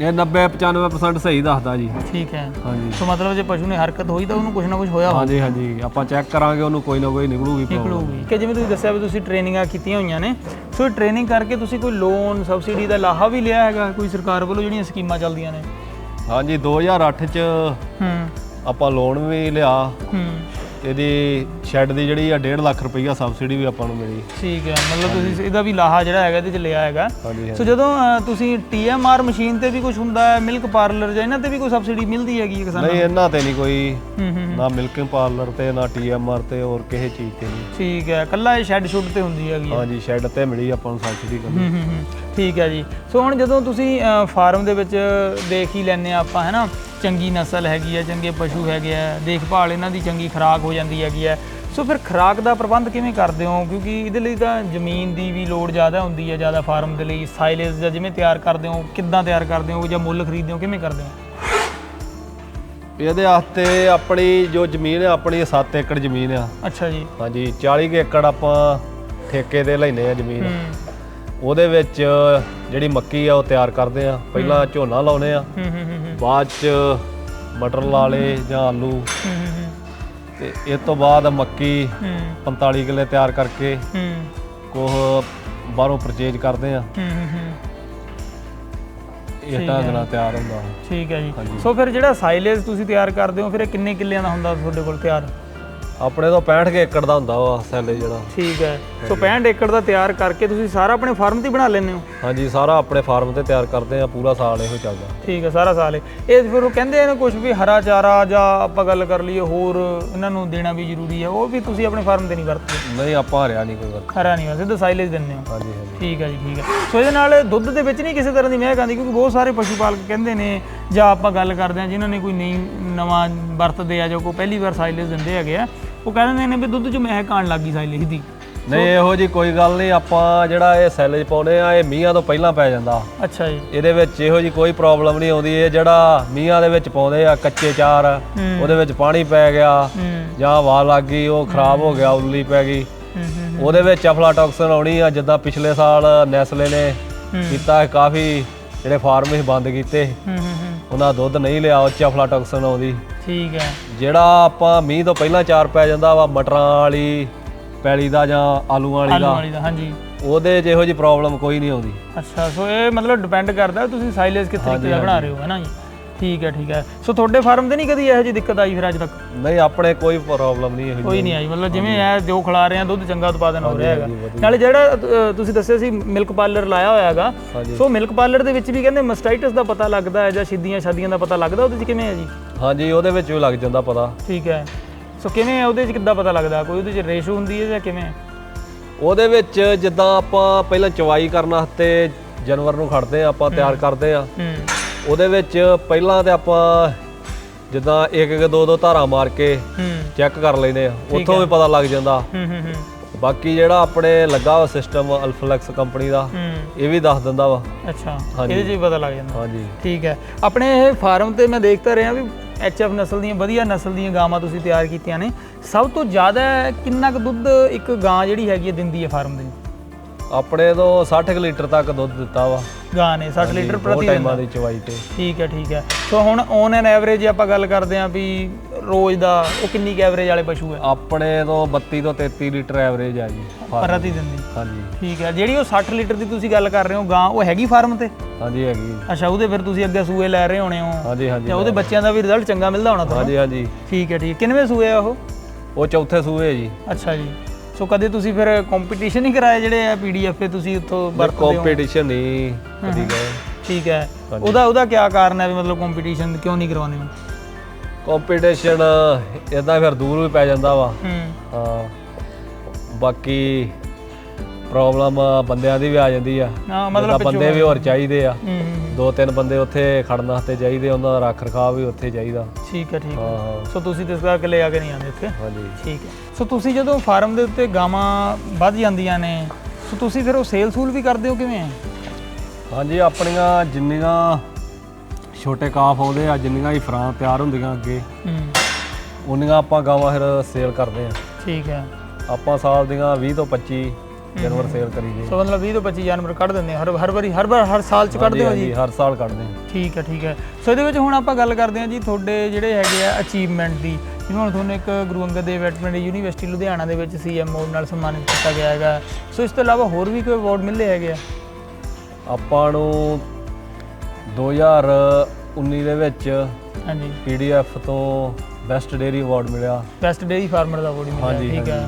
ਇਹ 90 95% ਸਹੀ ਦੱਸਦਾ ਜੀ। ਠੀਕ ਹੈ। ਹਾਂਜੀ। ਸੋ ਮਤਲਬ ਜੇ ਪਸ਼ੂ ਨੇ ਹਰਕਤ ਹੋਈ ਤਾਂ ਉਹਨੂੰ ਕੁਝ ਨਾ ਕੁਝ ਹੋਇਆ ਹੋਊ ਹਾਂਜੀ ਹਾਂਜੀ। ਆਪਾਂ ਚੈੱਕ ਕਰਾਂਗੇ ਉਹਨੂੰ ਕੋਈ ਨਾ ਕੋਈ ਨਿਕਲੂਗੀ ਨਿਕਲੂਗੀ ਕਿ ਜਿਵੇਂ ਤੁਸੀਂ ਦੱਸਿਆ ਵੀ ਤੁਸੀਂ ਟ੍ਰੇਨਿੰਗਾਂ ਕੀਤੀਆਂ ਹੋਈਆਂ ਨੇ ਸੋ ਟ੍ਰੇਨਿੰਗ ਕਰਕੇ ਤੁਸੀਂ ਕੋਈ ਲੋਨ ਸਬਸਿਡੀ ਦਾ ਲਾਹਾ ਵੀ ਲਿਆ ਹੈਗਾ ਕੋਈ ਸਰਕਾਰ ਵੱਲੋਂ ਜਿਹੜੀਆਂ ਸਕੀਮਾਂ ਚੱਲਦੀਆਂ ਨੇ? ਹਾਂਜੀ 2008 ਚ ਹੂੰ। ਆਪਾਂ ਲੋਨ ਵੀ ਲਿਆ। ਹੂੰ। ਇਹਦੀ ਸ਼ੈੱਡ ਦੀ ਜਿਹੜੀ ਆ 1.5 ਲੱਖ ਰੁਪਈਆ ਸਬਸਿਡੀ ਵੀ ਆਪਾਂ ਨੂੰ ਮਿਲੀ। ਠੀਕ ਹੈ ਮਤਲਬ ਤੁਸੀਂ ਇਹਦਾ ਵੀ ਲਾਹਾ ਜਿਹੜਾ ਹੈਗਾ ਇਹਦੇ ਚ ਲਿਆ ਹੈਗਾ। ਹਾਂਜੀ ਸੋ ਜਦੋਂ ਅ, ਤੁਸੀਂ ਟੀਐਮਆਰ ਮਸ਼ੀਨ ਤੇ ਵੀ ਕੁਝ ਹੁੰਦਾ ਹੈ ਮਿਲਕ ਪਾਰਲਰ ਜਾਂ ਇਹਨਾਂ ਤੇ ਵੀ ਕੋਈ ਸਬਸਿਡੀ ਮਿਲਦੀ ਹੈਗੀ ਹੈ ਕਿਸਾਨਾਂ ਨਹੀਂ ਇਹਨਾਂ ਤੇ ਨਹੀਂ ਕੋਈ। ਹੂੰ ਹੂੰ ਨਾ ਮਿਲਕਿੰਗ ਪਾਰਲਰ ਤੇ ਨਾ ਟੀਐਮਆਰ ਤੇ ਹੋਰ ਕਿਸੇ ਚੀਜ਼ ਤੇ ਨਹੀਂ। ਠੀਕ ਹੈ ਕੱਲਾ ਇਹ ਸ਼ੈੱਡ ਸ਼ੁੱਡ ਤੇ ਹੁੰਦੀ ਹੈਗੀ ਹੈ। ਹਾਂਜੀ ਸ਼ੈੱਡ ਤੇ ਮਿਲੀ ਆਪਾਂ ਨੂੰ ਸਬਸਿਡੀ ਕਰਨੀ। ਹੂੰ ਹੂੰ ਹੂੰ। ਠੀਕ ਹੈ ਜੀ। ਸੋ ਹੁਣ ਜਦੋਂ ਤੁਸੀਂ ਫਾਰਮ ਦੇ ਵਿੱਚ ਦੇਖ ਹੀ ਲੈਂਦੇ ਆ ਆਪਾਂ ਹੈਨਾ ਚੰਗੀ ਨਸਲ ਹੈਗੀ ਹੈ ਚੰਗੇ ਪਸ਼ੂ ਹੈਗੇ ਆ ਦੇਖਭਾਲ ਇਹਨਾਂ ਦੀ ਚੰਗੀ ਖੁਰਾਕ ਹੋ ਜਾਂਦੀ ਹੈਗੀ ਹੈ। ਸੋ ਫਿਰ ਖੁਰਾਕ ਦਾ ਪ੍ਰਬੰਧ ਕਿਵੇਂ ਕਰਦੇ ਹੋ? ਕਿਉਂਕਿ ਇਹਦੇ ਲਈ ਤਾਂ ਜ਼ਮੀਨ ਦੀ ਵੀ ਲੋੜ ਜ਼ਿਆਦਾ ਹੁੰਦੀ ਹੈ ਜ਼ਿਆਦਾ ਫਾਰਮ ਦੇ ਲਈ। ਸਾਈਲੇਜ ਜਾਂ ਜਿਵੇਂ ਤਿਆਰ ਕਰਦੇ ਹੋ ਕਿੱਦਾਂ ਤਿਆਰ ਕਰਦੇ ਹੋ ਜਾਂ ਮੁੱਲ ਖਰੀਦਦੇ ਹੋ ਕਿਵੇਂ ਕਰਦੇ ਹੋ? ਇਹਦੇ ਵਾਸਤੇ ਆਪਣੀ ਜੋ ਜ਼ਮੀਨ ਹੈ ਆਪਣੀ 7 ਏਕੜ ਜ਼ਮੀਨ ਆ। ਅੱਛਾ ਜੀ। ਹਾਂਜੀ 40 ਕੁ ਏਕੜ ਆਪਾਂ ਠੇਕੇ ਤੇ ਲੈਨੇ ਆ ਜ਼ਮੀਨ। ਹੂੰ। ਉਹਦੇ ਵਿੱਚ ਜਿਹੜੀ ਮੱਕੀ ਆ ਉਹ ਤਿਆਰ ਕਰਦੇ ਆ। ਪਹਿਲਾਂ ਝੋਨਾ ਲਾਉਨੇ ਆ। ਹੂੰ ਹੂੰ ਹੂੰ ਹੂੰ। ਬਾਅਦ ਚ ਮਟਰ ਲਾ ਲਏ ਜਾਂ ਆਲੂ। ਹੂੰ ਤੇ ਇਸ ਤੋਂ ਬਾਅਦ ਮੱਕੀ ਹੂੰ। 45 ਕਿੱਲੇ ਤਿਆਰ ਕਰਕੇ ਹੂੰ। ਕੋਹ ਬਾਹਰੋਂ ਪਰਚੇਜ ਕਰਦੇ ਆ। ਹੂੰ ਹੂੰ ਹੂੰ। ਇਸ ਢੰਗ ਨਾਲ ਤਿਆਰ ਹੁੰਦਾ। ਠੀਕ ਹੈ ਜੀ। ਸੋ ਫਿਰ ਜਿਹੜਾ ਸਾਈਲੇਜ ਤੁਸੀਂ ਤਿਆਰ ਕਰਦੇ ਹੋ ਫਿਰ ਇਹ ਕਿੰਨੇ ਕਿੱਲਿਆਂ ਦਾ ਹੁੰਦਾ ਤੁਹਾਡੇ ਕੋਲ ਤਿਆਰ? ਆਪਣੇ ਤੋਂ 65 ਕੁ ਏਕੜ ਦਾ ਹੁੰਦਾ ਵਾ ਸੈਲੇ ਜਿਹੜਾ। ਠੀਕ ਹੈ। ਸੋ 65 ਏਕੜ ਦਾ ਤਿਆਰ ਕਰਕੇ ਤੁਸੀਂ ਸਾਰਾ ਆਪਣੇ ਫਾਰਮ ਤੇ ਹੀ ਬਣਾ ਲੈਂਦੇ ਹੋ? ਹਾਂਜੀ ਸਾਰਾ ਆਪਣੇ ਫਾਰਮ ਤੇ ਤਿਆਰ ਕਰਦੇ ਆ ਪੂਰਾ ਸਾਲ ਇਹੋ ਚੱਲਦਾ। ਠੀਕ ਹੈ ਸਾਰਾ ਸਾਲ ਇਹ ਇਹ ਫਿਰ ਉਹ ਕਹਿੰਦੇ ਨੇ ਕੁਝ ਵੀ ਹਰਾ ਚਾਰਾ ਜਾਂ ਆਪਾਂ ਗੱਲ ਕਰ ਲਈਏ ਹੋਰ ਇਹਨਾਂ ਨੂੰ ਦੇਣਾ ਵੀ ਜ਼ਰੂਰੀ ਹੈ ਉਹ ਵੀ ਤੁਸੀਂ ਆਪਣੇ ਫਾਰਮ ਤੇ ਨਹੀਂ ਵਰਤਦੇ? ਨਹੀਂ ਆਪਾਂ ਹਰਿਆ ਨਹੀਂ ਕੋਈ ਵਰਤ ਹਰਾ ਨਹੀਂ ਸਿੱਧਾ ਸਾਈਲੇਜ ਦਿੰਦੇ ਹੋ। ਹਾਂਜੀ ਹਾਂਜੀ। ਠੀਕ ਹੈ ਜੀ ਠੀਕ ਹੈ। ਸੋ ਇਹਦੇ ਨਾਲ ਦੁੱਧ ਦੇ ਵਿੱਚ ਨਹੀਂ ਕਿਸੇ ਤਰ੍ਹਾਂ ਦੀ ਮਹਿਕ ਆਉਂਦੀ ਕਿਉਂਕਿ ਬਹੁਤ ਸਾਰੇ ਪਸ਼ੂ ਪਾਲਕ ਕਹਿੰਦੇ ਨੇ ਜਾਂ ਆਪਾਂ ਗੱਲ ਕਰਦੇ ਹਾਂ ਜਿਨ੍ਹਾਂ ਨੇ ਕੋਈ ਨਹੀਂ ਨਵਾਂ ਵਰਤਦੇ ਆ ਜਾਂ ਕੋਈ ਪਹਿਲੀ ਵਾਰ ਸਾਈਲੇਜ ਦਿੰਦੇ ਹੈਗੇ ਆ ਉਹ ਕਹਿੰਦੇ ਨੇ ਵੀ ਦੁੱਧ 'ਚ ਮਹਿਕ ਆਉਣ ਲੱਗੀ ਸਾਈਲੇਜ ਦੀ ਨਹੀਂ ਇਹੋ ਜੀ ਕੋਈ ਗੱਲ ਨਹੀਂ ਆਪਾਂ ਜਿਹੜਾ ਇਹ ਸੈਲੇਜ ਪਾਉਨੇ ਆ ਇਹ ਮੀਂਹਾਂ ਤੋਂ ਪਹਿਲਾਂ ਪੈ ਜਾਂਦਾ। ਅੱਛਾ ਜੀ। ਇਹਦੇ ਵਿੱਚ ਇਹੋ ਜੀ ਕੋਈ ਪ੍ਰੋਬਲਮ ਨਹੀਂ ਆਉਂਦੀ ਇਹ ਜਿਹੜਾ ਮੀਂਹਾਂ ਦੇ ਵਿੱਚ ਪਾਉਂਦੇ ਆ ਕੱਚੇ ਚਾਰ। ਉਹਦੇ ਵਿੱਚ ਪਾਣੀ ਪੈ ਗਿਆ ਜਾਂ ਹਵਾ ਲੱਗ ਗਈ ਉਹ ਖਰਾਬ ਹੋ ਗਿਆ ਉੱਲੀ ਪੈ ਗਈ। ਉਹਦੇ ਵਿੱਚ ਅਫਲਾਟੌਕਸਨ ਆਉਣੀ ਆ ਜਿੱਦਾਂ ਪਿਛਲੇ ਸਾਲ ਨੈਸਲੇ ਨੇ। ਕੀਤਾ ਕਾਫੀ ਜਿਹੜੇ ਫਾਰਮ ਇਹ ਬੰਦ ਕੀਤੇ। ਉਹਨਾਂ ਦੁੱਧ ਨਹੀਂ ਲਿਆ ਉਹ ਚ ਅਫਲਾਟੌਕਸਨ ਆਉਂਦੀ। ਠੀਕ ਹੈ। ਜਿਹੜਾ ਆਪਾਂ ਮੀਂਹ ਤੋਂ ਪਹਿਲਾਂ ਚਾਰ ਪੈ ਜਾਂਦਾ ਵਾ ਮਟਰਾਂ ਵਾਲੀ ਪੈਲੀ ਦਾ ਜਾਂ ਆਲੂਆਂ ਵਾਲੀ ਆਲੂ ਦਾ ਵਾਲੀ ਦਾ ਹਾਂਜੀ। ਉਹਦੇ ਇਹੋ ਜੀ ਪ੍ਰੋਬਲਮ ਕੋਈ ਨਹੀਂ ਆਉਂਦੀ। ਅੱਛਾ ਸੋ ਇਹ ਮਤਲਬ ਡਿਪੈਂਡ ਕਰਦਾ ਤੁਸੀਂ ਸਾਈਲੇਜ ਕਿਸ ਤਰੀਕੇ ਦਾ ਬਣਾ ਰਹੇ ਹੋ ਹੈ ਨਾ ਜੀ? ਠੀਕ ਹੈ ਠੀਕ ਹੈ। ਸੋ ਤੁਹਾਡੇ ਫਾਰਮ ਤੇ ਨਹੀਂ ਕਦੀ ਇਹੋ ਜਿਹੀ ਦਿੱਕਤ ਆਈ ਫਿਰ ਅੱਜ ਤੱਕ? ਨਹੀਂ ਆਪਣੇ ਕੋਈ ਪ੍ਰੋਬਲਮ ਨਹੀਂ ਇਹੋ ਕੋਈ ਨਹੀਂ ਆਈ ਮਤਲਬ ਜਿਵੇਂ ਇਹ ਜੋ ਖਿਲਾ ਰਹੇ ਆ ਦੁੱਧ ਚੰਗਾ ਉਤਪਾਦਨ ਹੋ ਰਿਹਾ ਹੈਗਾ। ਨਾਲੇ ਜਿਹੜਾ ਅ, ਤੁਸੀਂ ਦੱਸਿਆ ਸੀ ਮਿਲਕ ਪਾਰਲਰ ਲਾਇਆ ਹੋਇਆ ਹੈਗਾ। ਸੋ ਮਿਲਕ ਪਾਰਲਰ ਦੇ ਵਿੱਚ ਵੀ ਕਹਿੰਦੇ ਮਸਟਾਈਟਸ ਦਾ ਪਤਾ ਲੱਗਦਾ ਹੈ ਜਾਂ ਸਿੱਧੀਆਂ ਸ਼ਾਦੀਆਂ ਦਾ ਪਤਾ ਲੱਗਦਾ ਉਹਦੇ 'ਚ ਕਿਵੇਂ ਹੈ ਜੀ? ਹਾਂਜੀ ਉਹਦੇ ਵਿੱਚ ਵੀ ਲੱਗ ਜਾਂਦਾ ਪਤਾ। ਠੀਕ ਹੈ। ਸੋ ਕਿਵੇਂ ਉਹਦੇ 'ਚ ਕਿੱਦਾਂ ਪਤਾ ਲੱਗਦਾ? ਕੋਈ ਉਹਦੇ 'ਚ ਰੇਸ਼ੋ ਹੁੰਦੀ ਹੈ ਜਾਂ ਕਿਵੇਂ? ਉਹਦੇ ਵਿੱਚ ਜਿੱਦਾਂ ਆਪਾਂ ਪਹਿਲਾਂ ਚਵਾਈ ਕਰਨ ਵਾਸਤੇ ਜਾਨਵਰ ਨੂੰ ਖੜਦੇ ਆ ਆਪਾਂ ਤਿਆਰ ਕਰਦੇ ਆ ਹੂੰ। ਉਹਦੇ ਵਿੱਚ ਪਹਿਲਾਂ ਤੇ ਆਪਾਂ ਜਿੱਦਾਂ ਇੱਕ ਇੱਕ ਦੋ ਦੋ ਧਾਰਾਂ ਮਾਰ ਕੇ ਹੂੰ। ਚੈੱਕ ਕਰ ਲੈਨੇ ਆ ਉੱਥੋਂ ਵੀ ਪਤਾ ਲੱਗ ਜਾਂਦਾ। ਹੂੰ ਹੂੰ ਹੂੰ। ਬਾਕੀ ਜਿਹੜਾ ਆਪਣੇ ਲੱਗਾ ਵਾ ਸਿਸਟਮ ਅਲਫਲੈਕਸ ਕੰਪਨੀ ਦਾ ਇਹ ਵੀ ਦੱਸ ਦਿੰਦਾ ਵਾ। ਅੱਛਾ। ਇਹਦੇ 'ਚ ਵੀ ਪਤਾ ਲੱਗ ਜਾਂਦਾ। ਹਾਂਜੀ। ਠੀਕ ਹੈ। ਆਪਣੇ ਇਹ ਫਾਰਮ ਤੇ ਮੈਂ ਦੇਖਦਾ ਰਿਹਾ ਵੀ ਐਚਐਫ ਨਸਲ ਦੀਆਂ, ਵਧੀਆ ਨਸਲ ਦੀਆਂ ਗਾਵਾਂ ਤੁਸੀਂ ਤਿਆਰ ਕੀਤੀਆਂ ਨੇ ਸਭ ਤੋਂ ਜ਼ਿਆਦਾ ਕਿੰਨਾ ਕੁ ਦੁੱਧ ਇੱਕ ਗਾਂ ਜਿਹੜੀ ਹੈਗੀ ਹੈ ਦਿੰਦੀ ਹੈ ਫਾਰਮ ਦੇ ਵਿੱਚ? ਆਪਣੇ ਤੋਂ 60 ਕੁ ਲੀਟਰ ਤੱਕ ਦੁੱਧ ਦਿੱਤਾ ਵਾ। ਗਾਂ ਨੇ 60 ਲੀਟਰ ਪ੍ਰਤੀ ਟਾਈਮਾਂ ਦਿਨ। ਦੀ ਚਵਾਈ ਤੇ। ਠੀਕ ਹੈ ਠੀਕ ਹੈ। ਸੋ ਹੁਣ ਔਨ ਐਨ ਐਵਰੇਜ ਆਪਾਂ ਗੱਲ ਕਰਦੇ ਆਂ ਵੀ ਰੋਜ਼ ਦਾ ਉਹ ਕਿੰਨੀ ਕੁ ਐਵਰੇਜ ਵਾਲੇ ਪਸ਼ੂ ਹੈ? ਆਪਣੇ ਤੋਂ 32 ਤੋਂ 33 ਲੀਟਰ ਐਵਰੇਜ ਆ ਜੀ ਪ੍ਰਤੀ ਦਿਨ ਦੀ। ਹਾਂਜੀ। ਠੀਕ ਹੈ ਜਿਹੜੀ ਉਹ 60 ਲੀਟਰ ਦੀ ਤੁਸੀਂ ਗੱਲ ਕਰ ਰਹੇ ਹੋ ਗਾਂ ਉਹ ਹੈਗੀ ਫਾਰਮ ਤੇ? ਹਾਂਜੀ ਹੈਗੀ। ਅੱਛਾ ਉਹਦੇ ਫਿਰ ਤੁਸੀਂ ਅੱਗੇ ਸੂਏ ਲੈ ਰਹੇ ਹੋਣੇ ਹੋ। ਹਾਂਜੀ ਹਾਂਜੀ ਤੇ ਉਹਦੇ ਬੱਚਿਆਂ ਦਾ ਵੀ ਰਿਜ਼ਲਟ ਚੰਗਾ ਮਿਲਦਾ ਹੋਣਾ ਤੁਹਾਨੂੰ? ਹਾਂਜੀ ਹਾਂਜੀ। ਠੀਕ ਹੈ ਠੀਕ ਕਿੰਨਵੇਂ ਸੂਏ ਆ ਉਹ? ਉਹ ਚੌਥੇ ਸੂਏ ਜੀ। ਅੱਛਾ ਜੀ। ਸੋ ਕਦੇ ਤੁਸੀਂ ਫਿਰ ਕੰਪੀਟੀਸ਼ਨ ਹੀ ਕਰਾਏ ਜਿਹੜੇ ਆ ਪੀਡੀਐਫ ਤੇ ਤੁਸੀਂ ਉੱਥੋਂ ਵਰਤਦੇ ਹੋ? ਕੰਪੀਟੀਸ਼ਨ ਨਹੀਂ ਕਦੀ ਗਏ ਠੀਕ ਹੈ। ਉਹਦਾ ਉਹਦਾ ਕੀ ਕਾਰਨ ਹੈ ਵੀ ਮਤਲਬ ਕੰਪੀਟੀਸ਼ਨ ਕਿਉਂ ਨਹੀਂ ਕਰਵਾਉਂਦੇ ਹੋ? ਕੰਪੀਟੀਸ਼ਨ ਇਦਾਂ ਫਿਰ ਦੂਰ ਵੀ ਪੈ ਜਾਂਦਾ ਵਾ। ਹਾਂ। ਬਾਕੀ ਪ੍ਰੋਬਲਮ ਬੰਦਿਆਂ ਦੀ ਵੀ ਆ ਜਾਂਦੀ ਆ। ਹਾਂ ਮਤਲਬ ਬੰਦੇ ਵੀ ਹੋਰ ਚਾਹੀਦੇ ਆ। ਦੋ ਤਿੰਨ ਬੰਦੇ ਉੱਥੇ ਖੜਨ ਵਾਸਤੇ ਚਾਹੀਦੇ ਉਹਨਾਂ ਦਾ ਰੱਖ ਰਖਾਵ ਵੀ ਉੱਥੇ ਚਾਹੀਦਾ। ਠੀਕ ਹੈ ਠੀਕ ਹੈ ਹਾਂ ਹਾਂ। ਸੋ ਤੁਸੀਂ ਤੇ ਇਸ ਕਰਕੇ ਲੈ ਆ ਕੇ ਨਹੀਂ ਆਉਂਦੇ ਇੱਥੇ ਹਾਂਜੀ। ਠੀਕ ਹੈ ਸੋ ਤੁਸੀਂ ਜਦੋਂ ਫਾਰਮ ਦੇ ਉੱਤੇ ਗਾਵਾਂ ਵੱਧ ਜਾਂਦੀਆਂ ਨੇ ਸੋ ਤੁਸੀਂ ਫਿਰ ਉਹ ਸੇਲ ਸੂਲ ਵੀ ਕਰਦੇ ਹੋ ਕਿਵੇਂ? ਹਾਂਜੀ ਆਪਣੀਆਂ ਜਿੰਨੀਆਂ ਛੋਟੇ ਕਾਫ ਆਉਂਦੇ ਆ ਜਿੰਨੀਆਂ ਹੀ ਫਰਾਂ ਤਿਆਰ ਹੁੰਦੀਆਂ ਅੱਗੇ ਹੂੰ। ਉਨੀਆਂ ਆਪਾਂ ਗਾਵਾਂ ਫਿਰ ਸੇਲ ਕਰਦੇ ਆ। ਠੀਕ ਹੈ ਆਪਾਂ ਸਾਲ ਦੀਆਂ 20 ਤੋਂ 25 ਜਾਨਵਰ ਸੇਲ ਕਰੀਦੇ ਸੋ ਮਤਲਬ 20 ਤੋਂ 25 ਜਾਨਵਰ ਕੱਢ ਦਿੰਦੇ ਹੋ ਹਰ ਹਰ ਵਾਰੀ ਹਰ ਵਾਰ ਹਰ ਸਾਲ ਚ ਕੱਢਦੇ ਹੋ ਜੀ? ਹਰ ਸਾਲ ਕੱਢਦੇ ਆ। ਠੀਕ ਹੈ ਠੀਕ ਹੈ। ਸੋ ਇਹਦੇ ਵਿੱਚ ਹੁਣ ਆਪਾਂ ਗੱਲ ਕਰਦੇ ਹਾਂ ਜੀ ਤੁਹਾਡੇ ਜਿਹੜੇ ਹੈਗੇ ਆ ਅਚੀਵਮੈਂਟ ਦੀ। ਜਿਵੇਂ ਹੁਣ ਤੁਹਾਨੂੰ ਇੱਕ ਗੁਰੂ ਅੰਗਦ ਦੇਵ ਵੈਟਰਨਰੀ ਯੂਨੀਵਰਸਿਟੀ ਲੁਧਿਆਣਾ ਦੇ ਵਿੱਚ ਸੀਐਮਓ ਨਾਲ ਸਨਮਾਨਿਤ ਕੀਤਾ ਗਿਆ ਹੈਗਾ। ਸੋ ਇਸ ਤੋਂ ਇਲਾਵਾ ਹੋਰ ਵੀ ਕੋਈ ਅਵਾਰਡ ਮਿਲੇ ਹੈਗੇ ਆ? ਆਪਾਂ ਨੂੰ 2019 ਦੇ ਵਿੱਚ ਹਾਂਜੀ। ਪੀਡੀਐਫ ਤੋਂ ਬੈਸਟ ਡੇਰੀ ਅਵਾਰਡ ਮਿਲਿਆ। ਬੈਸਟ ਡੇਰੀ ਫਾਰਮਰ ਦਾ ਅਵਾਰਡ ਮਿਲਿਆ ਠੀਕ ਹੈ।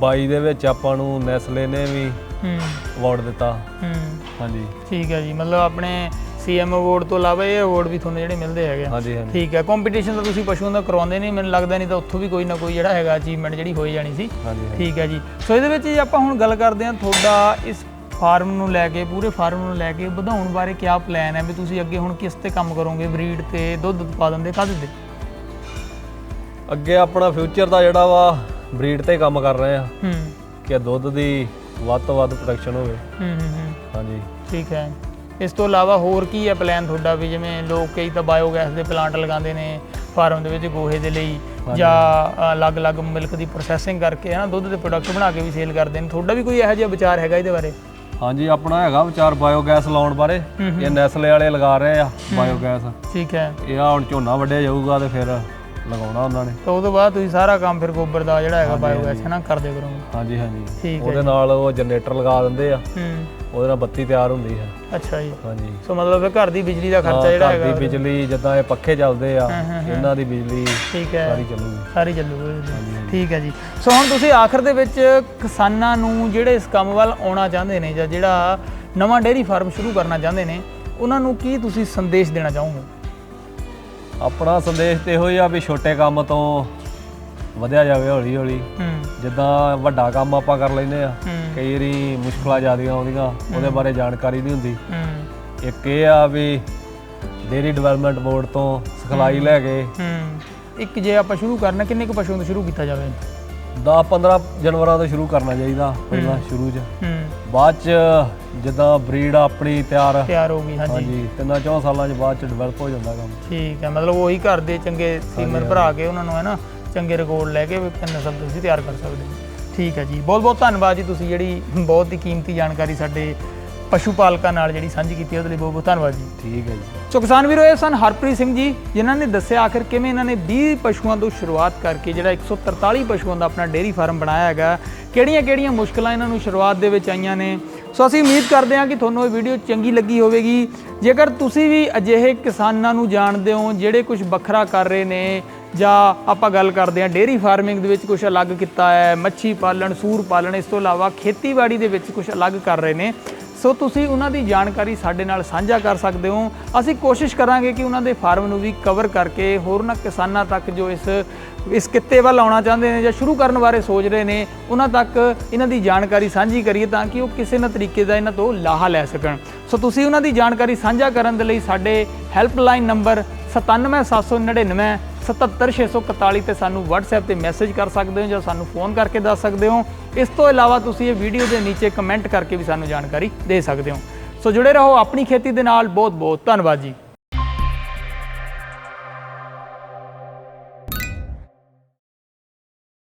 2022 ਦੇ ਵਿੱਚ ਆਪਾਂ ਨੂੰ ਨੈਸਲੇ ਨੇ ਵੀ ਹੂੰ। ਅਵਾਰਡ ਦਿੱਤਾ। ਹੂੰ। ਹਾਂਜੀ। ਠੀਕ ਹੈ ਜੀ ਮਤਲਬ ਆਪਣੇ ਸੀਐਮ ਅਵਾਰਡ ਤੋਂ ਇਲਾਵਾ ਇਹ ਅਵਾਰਡ ਵੀ ਤੁਹਾਨੂੰ ਜਿਹੜੇ ਮਿਲਦੇ ਹੈਗੇ ਆ। ਹਾਂਜੀ ਹਾਂਜੀ। ਠੀਕ ਹੈ ਕੰਪੀਟੀਸ਼ਨ ਤਾਂ ਤੁਸੀਂ ਪਸ਼ੂਆਂ ਦਾ ਕਰਾਉਂਦੇ ਨਹੀਂ ਮੈਨੂੰ ਲੱਗਦਾ ਨਹੀਂ ਤਾਂ ਉੱਥੋਂ ਵੀ ਕੋਈ ਨਾ ਕੋਈ ਜਿਹੜਾ ਹੈਗਾ ਅਚੀਵਮੈਂਟ ਜਿਹੜੀ ਹੋਈ ਜਾਣੀ ਸੀ। ਹਾਂਜੀ ਹਾਂਜੀ। ਠੀਕ ਹੈ ਜੀ। ਸੋ ਇਹਦੇ ਵਿੱਚ ਜੇ ਆਪਾਂ ਹੁਣ ਗੱਲ ਕਰਦੇ ਹਾਂ ਤੁਹਾਡਾ ਇਸ ਫਾਰਮ ਨੂੰ ਲੈ ਕੇ ਪੂਰੇ ਫਾਰਮ ਨੂੰ ਲੈ ਕੇ ਵਧਾਉਣ ਬਾਰੇ ਕੀ ਪਲਾਨ ਹੈ? ਵੀ ਤੁਸੀਂ ਅੱਗੇ ਹੁਣ ਕਿਸ ਤੇ ਕੰਮ ਕਰੋਗੇ? ਬਰੀਡ ਤੇ ਦੁੱਧ ਉਤਪਾਦਨ ਦੇ ਕਾਹਦੇ ਤੇ? ਅੱਗੇ ਆਪਣਾ ਫਿਊਚਰ ਦਾ ਜਿਹੜਾ ਵਾ ਬਰੀਡ ਤੇ ਕੰਮ ਕਰ ਰਹੇ ਆ। ਹੂੰ। ਕਿ ਦੁੱਧ ਦੀ ਵੱਧ ਤੋਂ ਵੱਧ ਪ੍ਰੋਡਕਸ਼ਨ ਹੋਵੇ। ਹੂੰ ਹੂੰ ਹੂੰ। ਹਾਂਜੀ। ਠੀਕ ਹੈ। ਇਸ ਤੋਂ ਇਲਾਵਾ ਹੋਰ ਕੀ ਹੈ ਪਲਾਨ ਤੁਹਾਡਾ ਵੀ ਜਿਵੇਂ ਲੋਕ ਕਈ ਤਾਂ ਬਾਇਓਗੈਸ ਦੇ ਪਲਾਂਟ ਲਗਾਉਂਦੇ ਨੇ ਫਾਰਮ ਦੇ ਵਿੱਚ ਗੋਹੇ ਦੇ ਲਈ ਜਾਂ ਅਲੱਗ-ਅਲੱਗ ਮਿਲਕ ਦੀ ਪ੍ਰੋਸੈਸਿੰਗ ਕਰਕੇ ਹੈ ਨਾ ਦੁੱਧ ਦੇ ਪ੍ਰੋਡਕਟ ਬਣਾ ਕੇ ਵੀ ਸੇਲ ਕਰਦੇ ਨੇ। ਤੁਹਾਡਾ ਵੀ ਕੋਈ ਇਹੋ ਜਿਹਾ ਵਿਚਾਰ ਹੈਗਾ ਇਹਦੇ ਬਾਰੇ? ਹਾਂਜੀ ਆਪਣਾ ਹੈਗਾ ਵਿਚਾਰ ਬਾਇਓਗੈਸ ਲਾਉਣ ਬਾਰੇ। ਇਹ ਨੈਸਲੇ ਵਾਲੇ ਲਗਾ ਰਹੇ ਆ ਬਾਇਓਗੈਸ ਠੀਕ ਹੈ। ਇਹ ਹੁਣ ਝੋਨਾ ਵੱਢਿਆ ਜਾਊਗਾ ਤੇ ਫਿਰ ਲਗਾਉਣਾ ਉਹਨਾਂ ਨੇ। ਤਾਂ ਉਹ ਤੋਂ ਬਾਅਦ ਤੁਸੀਂ ਸਾਰਾ ਕੰਮ ਫਿਰ ਗੋਬਰ ਦਾ ਜਿਹੜਾ ਹੈਗਾ ਬਾਇਓਗੈਸ ਹੈ ਨਾ ਕਰਦੇ ਕਰੋਗੇ। ਹਾਂਜੀ ਹਾਂਜੀ। ਠੀਕ ਹੈ ਉਹਦੇ ਨਾਲ ਉਹ ਜਨਰੇਟਰ ਲਗਾ ਦਿੰਦੇ ਆ। ਹੂੰ। ਉਹਦੇ ਨਾਲ ਬੱਤੀ ਤਿਆਰ ਹੁੰਦੀ ਹੈ। ਅੱਛਾ ਜੀ। ਹਾਂਜੀ। ਸੋ ਮਤਲਬ ਘਰ ਦੀ ਬਿਜਲੀ ਦਾ ਖਰਚਾ ਹਾਂ, ਜਿਹੜਾ ਘਰ ਹੈਗਾ। ਦੀ ਬਿਜਲੀ ਜਿੱਦਾਂ ਇਹ ਪੱਖੇ ਚੱਲਦੇ ਆ ਹਾਂ, ਹਾਂ, ਹਾਂ। ਇਹਨਾਂ ਦੀ ਬਿਜਲੀ ਠੀਕ ਹੈ। ਸਾਰੀ ਚੱਲੂਗੀ। ਸਾਰੀ ਚੱਲੂਗੀ ਠੀਕ ਹੈ ਜੀ। ਸੋ ਹੁਣ ਤੁਸੀਂ ਆਖਰ ਦੇ ਵਿੱਚ ਕਿਸਾਨਾਂ ਨੂੰ ਜਿਹੜੇ ਇਸ ਕੰਮ ਵੱਲ ਆਉਣਾ ਚਾਹੁੰਦੇ ਨੇ ਜਾਂ ਜਿਹੜਾ ਨਵਾਂ ਡੇਅਰੀ ਫਾਰਮ ਸ਼ੁਰੂ ਕਰਨਾ ਚਾਹੁੰਦੇ ਨੇ ਉਹਨਾਂ ਨੂੰ ਕੀ ਤੁਸੀਂ ਸੰਦੇਸ਼ ਦੇਣਾ ਚਾਹੋਗੇ? ਆਪਣਾ ਸੰਦੇਸ਼ ਤੇ ਇਹੋ ਹੀ ਆ ਵੀ ਛੋਟੇ ਕੰਮ ਤੋਂ ਵਧਿਆ ਜਾਵੇ ਹੌਲੀ ਹੌਲੀ। ਹੂੰ। ਜਿੱਦਾਂ ਵੱਡਾ ਕੰਮ ਆਪਾਂ ਕਰ ਲੈਨੇ ਆ ਕਈ ਵਾਰੀ ਮੁਸ਼ਕਲਾਂ ਜ਼ਿਆਦੀਆਂ ਆਉਂਦੀਆਂ ਉਹਦੇ ਬਾਰੇ ਜਾਣਕਾਰੀ ਨਹੀਂ ਹੁੰਦੀ। ਹੂੰ। ਇੱਕ ਇਹ ਆ ਵੀ ਡੇਰੀ ਡਿਵੈਲਪਮੈਂਟ ਬੋਰਡ ਤੋਂ ਸਿਖਲਾਈ ਲੈ ਕੇ ਹੂੰ। ਇੱਕ ਜੇ ਆਪਾਂ ਸ਼ੁਰੂ ਕਰਨਾ ਕਿੰਨੇ ਕੁ ਪਸ਼ੂਆਂ ਤੋਂ ਸ਼ੁਰੂ ਕੀਤਾ ਜਾਵੇ? 10 15 ਜਨਵਰਾਂ ਤੋਂ ਸ਼ੁਰੂ ਕਰਨਾ ਚਾਹੀਦਾ ਪਹਿਲਾਂ ਸ਼ੁਰੂ 'ਚ। ਹੂੰ। ਬਾਅਦ 'ਚ ਜਿੱਦਾਂ ਬਰੀਡ ਆਪਣੀ ਤਿਆਰ ਤਿਆਰ ਹੋ ਗਈ ਹਾਂਜੀ। ਹਾਂਜੀ ਤਿੰਨਾਂ ਚੌਂ ਸਾਲਾਂ 'ਚ ਬਾਅਦ 'ਚ ਡਿਵੈਲਪ ਹੋ ਜਾਂਦਾ ਕੰਮ। ਠੀਕ ਹੈ ਮਤਲਬ ਉਹੀ ਘਰ ਦੇ ਚੰਗੇ ਸੀਮਨ ਭਰਾ ਕੇ ਉਹਨਾਂ ਨੂੰ ਹੈ ਨਾ ਚੰਗੇ ਰਿਕਾਰਡ ਲੈ ਕੇ ਨਸਲ ਤੁਸੀਂ ਤਿਆਰ ਕਰ ਸਕਦੇ ਹੋ। ਠੀਕ ਹੈ ਜੀ ਬਹੁਤ ਬਹੁਤ ਧੰਨਵਾਦ ਜੀ ਤੁਸੀਂ ਜਿਹੜੀ ਬਹੁਤ ਹੀ ਕੀਮਤੀ ਜਾਣਕਾਰੀ ਸਾਡੇ ਪਸ਼ੂ ਪਾਲਕਾਂ ਨਾਲ ਜਿਹੜੀ ਸਾਂਝੀ ਕੀਤੀ ਉਹਦੇ ਲਈ ਬਹੁਤ ਬਹੁਤ ਧੰਨਵਾਦ ਜੀ। ਠੀਕ ਹੈ ਜੀ। ਸੋ ਕਿਸਾਨ ਵੀਰੋ ਇਹ ਸਨ ਹਰਪ੍ਰੀਤ ਸਿੰਘ ਜੀ ਜਿਨ੍ਹਾਂ ਨੇ ਦੱਸਿਆ ਆਖਿਰ ਕਿਵੇਂ ਇਹਨਾਂ ਨੇ 20 ਪਸ਼ੂਆਂ ਤੋਂ ਸ਼ੁਰੂਆਤ ਕਰਕੇ ਜਿਹੜਾ 143 ਪਸ਼ੂਆਂ ਦਾ ਆਪਣਾ ਡੇਅਰੀ ਫਾਰਮ ਬਣਾਇਆ ਹੈਗਾ ਕਿਹੜੀਆਂ-ਕਿਹੜੀਆਂ ਮੁਸ਼ਕਲਾਂ ਇਹਨਾਂ ਨੂੰ ਸ਼ੁਰੂਆਤ ਦੇ ਵਿੱਚ ਆਈਆਂ ਨੇ। ਸੋ ਅਸੀਂ ਉਮੀਦ ਕਰਦੇ ਹਾਂ ਕਿ ਤੁਹਾਨੂੰ ਇਹ ਵੀਡੀਓ ਚੰਗੀ ਲੱਗੀ ਹੋਵੇਗੀ। ਜੇਕਰ ਤੁਸੀਂ ਵੀ ਅਜਿਹੇ ਕਿਸਾਨਾਂ ਨੂੰ ਜਾਣਦੇ ਹੋ ਜਿਹੜੇ ਕੁਝ ਵੱਖਰਾ ਕਰ ਰਹੇ ਨੇ ਜਾਂ ਆਪਾਂ ਗੱਲ ਕਰਦੇ ਹਾਂ ਡੇਅਰੀ ਫਾਰਮਿੰਗ ਦੇ ਵਿੱਚ ਕੁਝ ਅਲੱਗ ਕੀਤਾ ਹੈ ਮੱਛੀ ਪਾਲਣ ਸੂਰ ਪਾਲਣ ਇਸ ਤੋਂ ਇਲਾਵਾ ਖੇਤੀਬਾੜੀ ਦੇ ਵਿੱਚ ਕੁਝ ਅਲੱਗ ਕਰ ਰਹੇ ਨੇ ਸੋ ਤੁਸੀਂ ਉਹਨਾਂ ਦੀ ਜਾਣਕਾਰੀ ਸਾਡੇ ਨਾਲ ਸਾਂਝਾ ਕਰ ਸਕਦੇ ਹੋ। ਅਸੀਂ ਕੋਸ਼ਿਸ਼ ਕਰਾਂਗੇ ਕਿ ਉਹਨਾਂ ਦੇ ਫਾਰਮ ਨੂੰ ਵੀ ਕਵਰ ਕਰਕੇ ਹੋਰਨਾਂ ਕਿਸਾਨਾਂ ਤੱਕ ਜੋ ਇਸ ਇਸ ਕਿੱਤੇ ਵੱਲ ਆਉਣਾ ਚਾਹੁੰਦੇ ਨੇ ਜਾਂ ਸ਼ੁਰੂ ਕਰਨ ਬਾਰੇ ਸੋਚ ਰਹੇ ਨੇ, ਉਹਨਾਂ ਤੱਕ ਇਹਨਾਂ ਦੀ ਜਾਣਕਾਰੀ ਸਾਂਝੀ ਕਰੀਏ ਤਾਂ ਕਿ ਉਹ ਕਿਸੇ ਨਾ ਤਰੀਕੇ ਦਾ ਇਹਨਾਂ ਤੋਂ ਲਾਹਾ ਲੈ ਸਕਣ। ਸੋ ਤੁਸੀਂ ਉਹਨਾਂ ਦੀ ਜਾਣਕਾਰੀ ਸਾਂਝਾ ਕਰਨ ਦੇ ਲਈ ਸਾਡੇ ਹੈਲਪਲਾਈਨ ਨੰਬਰ 97799 77641 ਤੇ ਸਾਨੂੰ WhatsApp ਤੇ ਮੈਸੇਜ ਕਰ ਸਕਦੇ ਹੋ ਜਾਂ ਸਾਨੂੰ ਫੋਨ ਕਰਕੇ ਦੱਸ ਸਕਦੇ ਹੋ। ਇਸ ਤੋਂ ਇਲਾਵਾ ਤੁਸੀਂ ਇਹ ਵੀਡੀਓ ਦੇ ਨੀਚੇ ਕਮੈਂਟ ਕਰਕੇ ਵੀ ਸਾਨੂੰ ਜਾਣਕਾਰੀ ਦੇ ਸਕਦੇ ਹੋ। ਸੋ ਜੁੜੇ ਰਹੋ ਆਪਣੀ ਖੇਤੀ ਦੇ ਨਾਲ। ਬਹੁਤ ਬਹੁਤ ਧੰਨਵਾਦ ਜੀ।